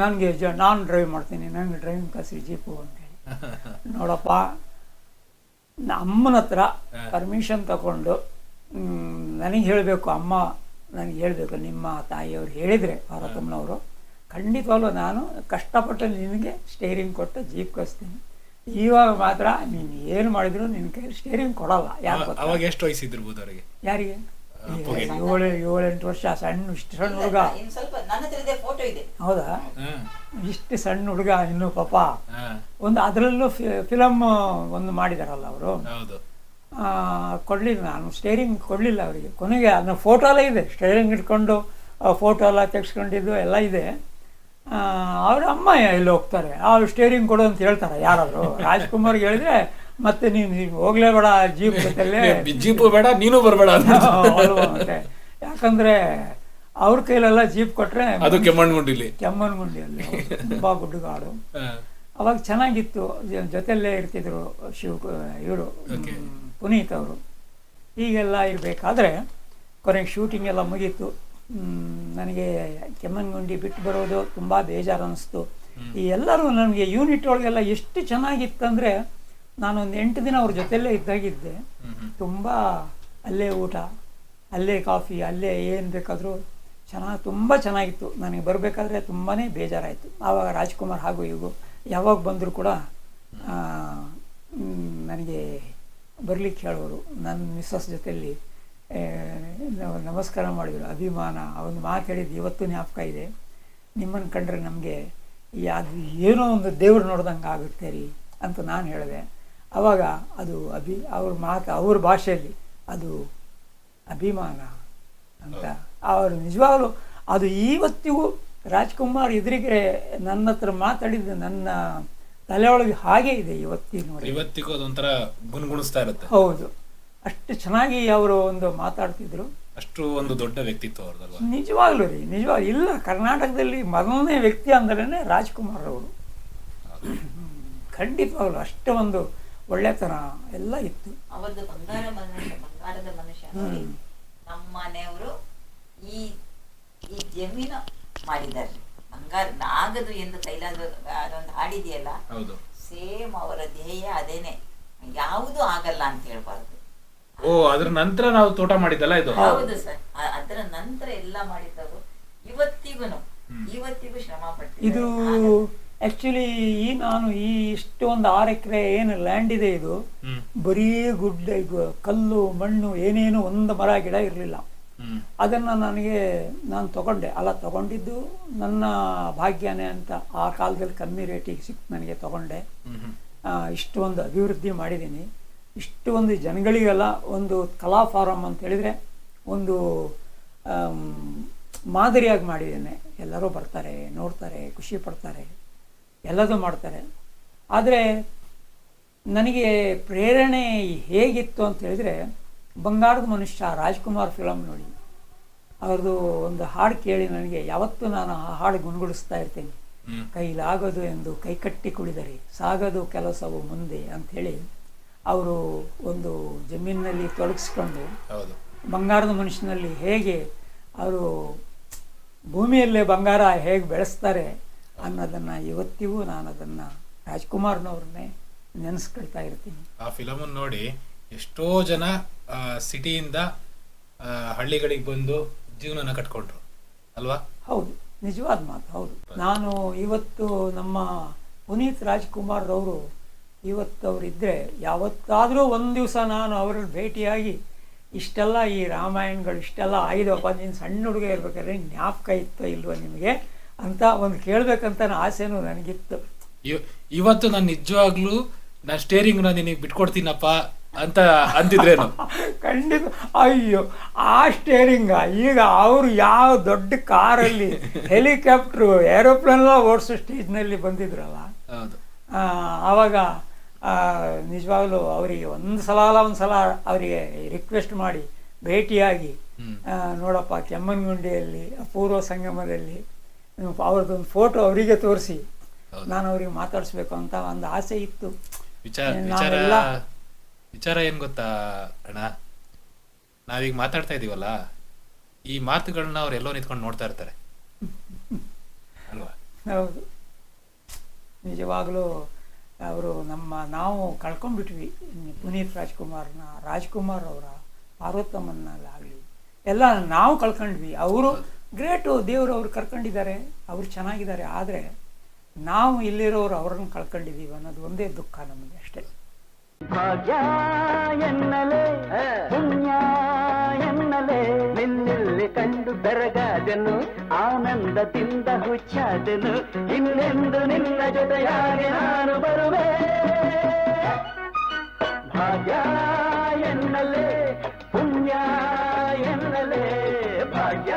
ನನಗೆ ಜ ನಾನು ಡ್ರೈವ್ ಮಾಡ್ತೀನಿ ನನಗೆ ಡ್ರೈವಿಂಗ್ ಕಲಿಸಿ ಜೀಪು ಅಂತೇಳಿ. ನೋಡಪ್ಪ ಅಮ್ಮನ ಹತ್ರ ಪರ್ಮಿಷನ್ ತಗೊಂಡು ನನಗೆ ಹೇಳಬೇಕು ಅಮ್ಮ ನನಗೆ ಹೇಳಬೇಕು ನಿಮ್ಮ ತಾಯಿಯವರು ಹೇಳಿದರೆ ಭಾರತಮ್ಮನವರು ಖಂಡಿತವಾಗ್ಲೂ ನಾನು ಕಷ್ಟಪಟ್ಟು ನಿನಗೆ ಸ್ಟೇರಿಂಗ್ ಕೊಟ್ಟು ಜೀಪ್ ಕಳಿಸ್ತೀನಿ. ಇವಾಗ ಮಾತ್ರ ನೀನು ಏನು ಮಾಡಿದ್ರು ನಿನ್ನ ಕೈ ಸ್ಟೇರಿಂಗ್ ಕೊಡಲ್ಲ ಯಾಕೆ ಅವ- ಅವಾಗ ಎಷ್ಟು ವಯಸ್ಸಿದ್ದಿರ್ಬೋದು ಅವರಿಗೆ? ಯಾರಿಗೆ. ಏಳು ಏಳೆಂಟು ವರ್ಷ ಸಣ್ಣ ಇಷ್ಟು ಸಣ್ಣ ಹುಡುಗ. ಇನ್ನು ಸ್ವಲ್ಪ ನನ್ನ ಇದೆ ಫೋಟೋ ಇದೆ. ಹೌದಾ? ಇಷ್ಟು ಸಣ್ಣ ಹುಡುಗ ಇನ್ನು ಪಾಪ. ಒಂದು ಅದರಲ್ಲೂ ಫಿಲಮ್ ಒಂದು ಮಾಡಿದಾರಲ್ಲ ಅವರು. ಹೌದು. ಕೊಡಲಿಲ್ಲ ನಾನು ಸ್ಟೇರಿಂಗ್ ಕೊಡಲಿಲ್ಲ ಅವರಿಗೆ. ಕೊನೆಗೆ ಅದನ್ನ ಫೋಟೋ ಎಲ್ಲ ಇದೆ. ಸ್ಟೇರಿಂಗ್ ಇಟ್ಕೊಂಡು ಫೋಟೋ ಎಲ್ಲ ತೆಗೆಸ್ಕೊಂಡಿದ್ದು ಎಲ್ಲ ಇದೆ. ಅವ್ರ ಅಮ್ಮ ಎಲ್ಲಿ ಹೋಗ್ತಾರೆ? ಅವ್ರು ಸ್ಟೇರಿಂಗ್ ಕೊಡು ಅಂತ ಹೇಳ್ತಾರೆ ಯಾರಾದ್ರು. ರಾಜ್ಕುಮಾರ್ಗೆ ಹೇಳಿದ್ರೆ ಮತ್ತೆ ನೀನು ಹೋಗ್ಲೇ ಹೋಗ್ಲೇಬೇಡ ಜೀಪ್ ಜೊತೆಲ್ಲೇ ಜೀಪು ಬೇಡ ನೀನು ಬರಬೇಡ ಯಾಕಂದ್ರೆ ಅವ್ರ ಕೈಲೆಲ್ಲ ಜೀಪ್ ಕೊಟ್ರೆ ಅದು ಕೆಮ್ಮಣ್ಗುಂಡಿಲಿ ಕೆಮ್ಮನಗುಂಡಿಯಲ್ಲಿ ತುಂಬಾ ಗುಡ್ಡಗಾಡು. ಅವಾಗ ಚೆನ್ನಾಗಿತ್ತು. ಜೊತೆಲ್ಲೇ ಇರ್ತಿದ್ರು ಶಿವ ಇವರು ಪುನೀತ್ ಅವರು. ಹೀಗೆಲ್ಲ ಇರಬೇಕಾದ್ರೆ ಕೊನೆಗೆ ಶೂಟಿಂಗ್ ಎಲ್ಲ ಮುಗೀತು. ನನಗೆ ಕೆಮ್ಮನ್ಗುಂಡಿ ಬಿಟ್ಟು ಬರೋದು ತುಂಬ ಬೇಜಾರು ಅನ್ನಿಸ್ತು ಈ ಎಲ್ಲರೂ ನನಗೆ ಯೂನಿಟ್ ಒಳಗೆಲ್ಲ ಎಷ್ಟು ಚೆನ್ನಾಗಿತ್ತಂದರೆ ನಾನೊಂದು ಎಂಟು ದಿನ ಅವ್ರ ಜೊತೆಲ್ಲೇ ಇದ್ದಾಗಿದ್ದೆ. ತುಂಬ ಅಲ್ಲೇ ಊಟ ಅಲ್ಲೇ ಕಾಫಿ ಅಲ್ಲೇ ಏನು ಬೇಕಾದರೂ ಚೆನ್ನಾಗಿ ತುಂಬ ಚೆನ್ನಾಗಿತ್ತು. ನನಗೆ ಬರಬೇಕಾದ್ರೆ ತುಂಬಾ ಬೇಜಾರಾಯಿತು. ಆವಾಗ ರಾಜ್ಕುಮಾರ್ ಹಾಗೂ ಇವು ಯಾವಾಗ ಬಂದರೂ ಕೂಡ ನನಗೆ ಬರಲಿಕ್ಕೆ ಹೇಳೋರು. ನನ್ನ ಮಿಸ್ಸಸ್ ಜೊತೆಯಲ್ಲಿ ಆ, ನ- ನಮಸ್ಕಾರ ಮಾಡಿದರು ಅಭಿಮಾನ. ಒಂದು ಮಾತು ಹೇಳಿದ್ದು ಇವತ್ತು ಜ್ಞಾಪಕ ಇದೆ. ನಿಮ್ಮನ್ನು ಕಂಡ್ರೆ ನಮಗೆ ಅದು ಏನೋ ಒಂದು ದೇವ್ರು ನೋಡ್ದಂಗೆ ಆಗುತ್ತೆ ರೀ ಅಂತ ನಾನು ಹೇಳಿದೆ. ಆವಾಗ ಅದು ಅಭಿ ಅವ್ರ ಮಾತು ಅವ್ರ ಭಾಷೆಯಲ್ಲಿ ಅದು ಅಭಿಮಾನ ಅಂತ. ಅವರು ನಿಜವಾಗಲೂ ಅದು ಇವತ್ತಿಗೂ ರಾಜ್ಕುಮಾರ್ ಎದುರಿಗೆ ನನ್ನ ಹತ್ರ ಮಾತಾಡಿದ್ದು ನನ್ನ ತಲೆಯೊಳಗೆ ಹಾಗೆ ಇದೆ ಇವತ್ತಿನ ನೋಡಿ ಇವತ್ತಿಗೂ ಅದೊಂಥರ ಗುಣಗುಣಿಸ್ತಾ ಇರುತ್ತೆ. ಹೌದು. ಅಷ್ಟು ಚೆನ್ನಾಗಿ ಅವರು ಒಂದು ಮಾತಾಡ್ತಿದ್ರು. ಅಷ್ಟು ಒಂದು ದೊಡ್ಡ ವ್ಯಕ್ತಿತ್ವ ಅವ್ರದ್ದು ನಿಜವಾಗ್ಲೂ ರೀ ನಿಜವಾಗ್ಲೂ. ಇಲ್ಲ ಕರ್ನಾಟಕದಲ್ಲಿ ಮೊದಲನೇ ವ್ಯಕ್ತಿ ಅಂದ್ರೇ ರಾಜ್ಕುಮಾರ್ ಅವರು. ಖಂಡಿತವಾಗ್ಲು ಅಷ್ಟು ಒಂದು ಒಳ್ಳೆತನ ಎಲ್ಲ ಇತ್ತು. ಅವರದ್ದು ಬಂಗಾರ ಮನುಷ್ಯ ಬಂಗಾರದ ಮನುಷ್ಯ ನಮ್ಮ ಮನೆಯವರು ಈ ಈ ಜಮೀನ ಮಾಡಿದ್ದಾರೆ. ಬಂಗಾರ ನಾಗದು ಎಂದು ಕೈಲಾದ ಅದೊಂದು ಹಾಡಿದೆಯಲ್ಲ? ಹೌದು. ಸೇಮ್ ಅವರ ಧ್ಯೇಯ ಅದೇನೆ. ಯಾವುದು ಆಗಲ್ಲ ಅಂತ ಹೇಳ್ಬಾರ್ದು. ಓ ಅದ್ರ ನಂತರ ನಾವು ತೋಟ ಮಾಡಿದ್ದಲ್ಲ ಇದು? ಹೌದು ಸರ್. ಅದರ ನಂತರ ಎಲ್ಲ ಮಾಡಿದ್ದವರು ಇವತ್ತಿಗೂ ಇವತ್ತಿಗೂ ಶ್ರಮ ಇದು ಆಕ್ಚುಲಿ ಈ ನಾನು ಈ ಇಷ್ಟೊಂದು ಒಂದು ಆರು ಎಕರೆ ಏನು ಲ್ಯಾಂಡ್ ಇದೆ ಇದು ಹ್ಮ್. ಬರೀ ಗುಡ್ಡ ಇದು ಕಲ್ಲು ಮಣ್ಣು ಏನೇನು ಒಂದು ಮರ ಗಿಡ ಇರಲಿಲ್ಲ. ಹ್ಮ್. ಅದನ್ನು ನನಗೆ ನಾನು ತಗೊಂಡೆ. ಅಲ್ಲ ತಗೊಂಡಿದ್ದು ನನ್ನ ಭಾಗ್ಯನೇ ಅಂತ ಆ ಕಾಲದಲ್ಲಿ ಕಮ್ಮಿ ರೇಟಿಗೆ ಸಿಕ್ತು ನನಗೆ ತಗೊಂಡೆ. ಹ್ಮ್ ಹ್ಮ್. ಆ, ಇಷ್ಟು ಒಂದು ಅಭಿವೃದ್ಧಿ ಮಾಡಿದ್ದೀನಿ. ಇಷ್ಟು ಒಂದು ಜನಗಳಿಗೆಲ್ಲ ಒಂದು ಕಲಾ ಫಾರಂ ಅಂತ ಹೇಳಿದರೆ ಒಂದು ಮಾದರಿಯಾಗಿ ಮಾಡಿದ್ದೇನೆ. ಎಲ್ಲರೂ ಬರ್ತಾರೆ ನೋಡ್ತಾರೆ ಖುಷಿ ಪಡ್ತಾರೆ ಎಲ್ಲದೂ ಮಾಡ್ತಾರೆ. ಆದರೆ ನನಗೆ ಪ್ರೇರಣೆ ಹೇಗಿತ್ತು ಅಂತ ಹೇಳಿದರೆ ಬಂಗಾರದ ಮನುಷ್ಯ ರಾಜ್ಕುಮಾರ್ ಫಿಲಮ್ ನೋಡಿ. ಅವ್ರದ್ದು ಒಂದು ಹಾಡು ಕೇಳಿ ನನಗೆ ಯಾವತ್ತೂ ನಾನು ಆ ಹಾಡು ಗುಣಗುಡಿಸ್ತಾ ಇರ್ತೀನಿ. ಕೈಲಾಗದು ಎಂದು ಕೈ ಕಟ್ಟಿ ಕುಳಿದರೆ ಸಾಗದು ಕೆಲಸವು ಮುಂದೆ ಅಂಥೇಳಿ ಅವರು ಒಂದು ಜಮೀನಿನಲ್ಲಿ ತೊಡಗಿಸ್ಕೊಂಡು ಹೌದು. ಬಂಗಾರದ ಮನುಷ್ಯನಲ್ಲಿ ಹೇಗೆ ಅವರು ಭೂಮಿಯಲ್ಲೇ ಬಂಗಾರ ಹೇಗೆ ಬೆಳೆಸ್ತಾರೆ ಅನ್ನೋದನ್ನು ಇವತ್ತಿಗೂ ನಾನು ಅದನ್ನು ರಾಜ್ಕುಮಾರ್ನವ್ರನ್ನೇ ನೆನೆಸ್ಕೊಳ್ತಾ ಇರ್ತೀನಿ. ಆ ಫಿಲಮನ್ನು ನೋಡಿ ಎಷ್ಟೋ ಜನ ಸಿಟಿಯಿಂದ ಹಳ್ಳಿಗಳಿಗೆ ಬಂದು ಜೀವನನ ಕಟ್ಕೊಂಡ್ರು. ಅಲ್ವಾ? ಹೌದು. ನಿಜವಾದ ಮಾತು. ಹೌದು. ನಾನು ಇವತ್ತು ನಮ್ಮ ಪುನೀತ್ ರಾಜ್ಕುಮಾರ್ ಅವರು ಇವತ್ತು ಅವರಿದ್ದರೆ ಯಾವತ್ತಾದರೂ ಒಂದು ದಿವಸ ನಾನು ಅವ್ರಲ್ಲಿ ಭೇಟಿಯಾಗಿ ಇಷ್ಟೆಲ್ಲ ಈ ರಾಮಾಯಣಗಳು ಇಷ್ಟೆಲ್ಲ ಆಯ್ದಪ್ಪ ನೀನು ಸಣ್ಣ ಹುಡುಗ ಇರ್ಬೇಕಾದ್ರೆ ಜ್ಞಾಪಕ ಇತ್ತೋ ಇಲ್ವೋ ನಿಮಗೆ ಅಂತ ಒಂದು ಕೇಳಬೇಕಂತ ಆಸೆನೂ ನನಗಿತ್ತು. ಇವ್- ಇವತ್ತು ನಾನು ನಿಜವಾಗ್ಲೂ ನಾನು ಸ್ಟೇರಿಂಗ್ನ ನಿನಗೆ ಬಿಟ್ಕೊಡ್ತೀನಪ್ಪ ಅಂತ ಅಂತಿದ್ರೇನು ಖಂಡಿತ. ಅಯ್ಯೋ ಆ ಸ್ಟೇರಿಂಗ ಈಗ ಅವರು ಯಾವ ದೊಡ್ಡ ಕಾರಲ್ಲಿ ಹೆಲಿಕಾಪ್ಟ್ರು ಏರೋಪ್ಲೇನ್ಲ ಓಡಿಸೋ ಸ್ಟೇಜ್ನಲ್ಲಿ ಬಂದಿದ್ರಲ್ಲ? ಹೌದು. ಆವಾಗ ನಿಜವಾಗ್ಲೂ ಅವರಿಗೆ ಒಂದು ಸಲ ಅಲ್ಲ ಒಂದು ಸಲ ಅವರಿಗೆ ರಿಕ್ವೆಸ್ಟ್ ಮಾಡಿ ಭೇಟಿಯಾಗಿ ನೋಡಪ್ಪ ಕೆಮ್ಮನಗುಂಡಿಯಲ್ಲಿ ಪೂರ್ವ ಸಂಗಮದಲ್ಲಿ ಅವ್ರದ್ದೊಂದು ಫೋಟೋ ಅವರಿಗೆ ತೋರಿಸಿ ನಾನು ಅವ್ರಿಗೆ ಮಾತಾಡಿಸ್ಬೇಕು ಅಂತ ಒಂದು ಆಸೆ ಇತ್ತು. ವಿಚಾರ ಏನ್ ಗೊತ್ತಾ ಅಣ್ಣ? ನಾವೀಗ ಮಾತಾಡ್ತಾ ಇದೀವಲ್ಲ ಈ ಮಾತುಗಳನ್ನ ಅವ್ರು ಎಲ್ಲೋ ನಿಂತ್ಕೊಂಡು ನೋಡ್ತಾ ಇರ್ತಾರೆ. ಅಲ್ವಾ? ಹೌದು. ನಿಜವಾಗಲೂ ಅವರು ನಮ್ಮ ನಾವು ಕಳ್ಕೊಂಡ್ಬಿಟ್ವಿ. ಪುನೀತ್ ರಾಜ್ಕುಮಾರ್ನ ರಾಜ್ಕುಮಾರ್ ಅವರ ಪಾರ್ವತಮ್ಮನಲ್ಲಾಗಲಿ. ಎಲ್ಲ ನಾವು ಕಳ್ಕೊಂಡ್ವಿ. ಅವರು ಗ್ರೇಟು ದೇವರು ಅವ್ರು ಕರ್ಕೊಂಡಿದ್ದಾರೆ. ಅವ್ರು ಚೆನ್ನಾಗಿದ್ದಾರೆ. ಆದರೆ ನಾವು ಇಲ್ಲಿರೋರು ಅವ್ರನ್ನ ಕಳ್ಕೊಂಡಿದ್ದೀವಿ ಅನ್ನೋದು ಒಂದೇ ದುಃಖ ನಮಗೆ ಅಷ್ಟೇ. ಕಂಡು ಬೆರಗಾದೆನು ಆನಂದದಿಂದ ಹುಚ್ಚಾದೆನು ಇನ್ನೆಂದು ನಿನ್ನ ಜೊತೆಯಾಗಿ ನಾನು ಬರುವೆ. ಭಾಗ್ಯ ಎನ್ನಲೆ ಪುಣ್ಯ ಎನ್ನಲೆ ಭಾಗ್ಯ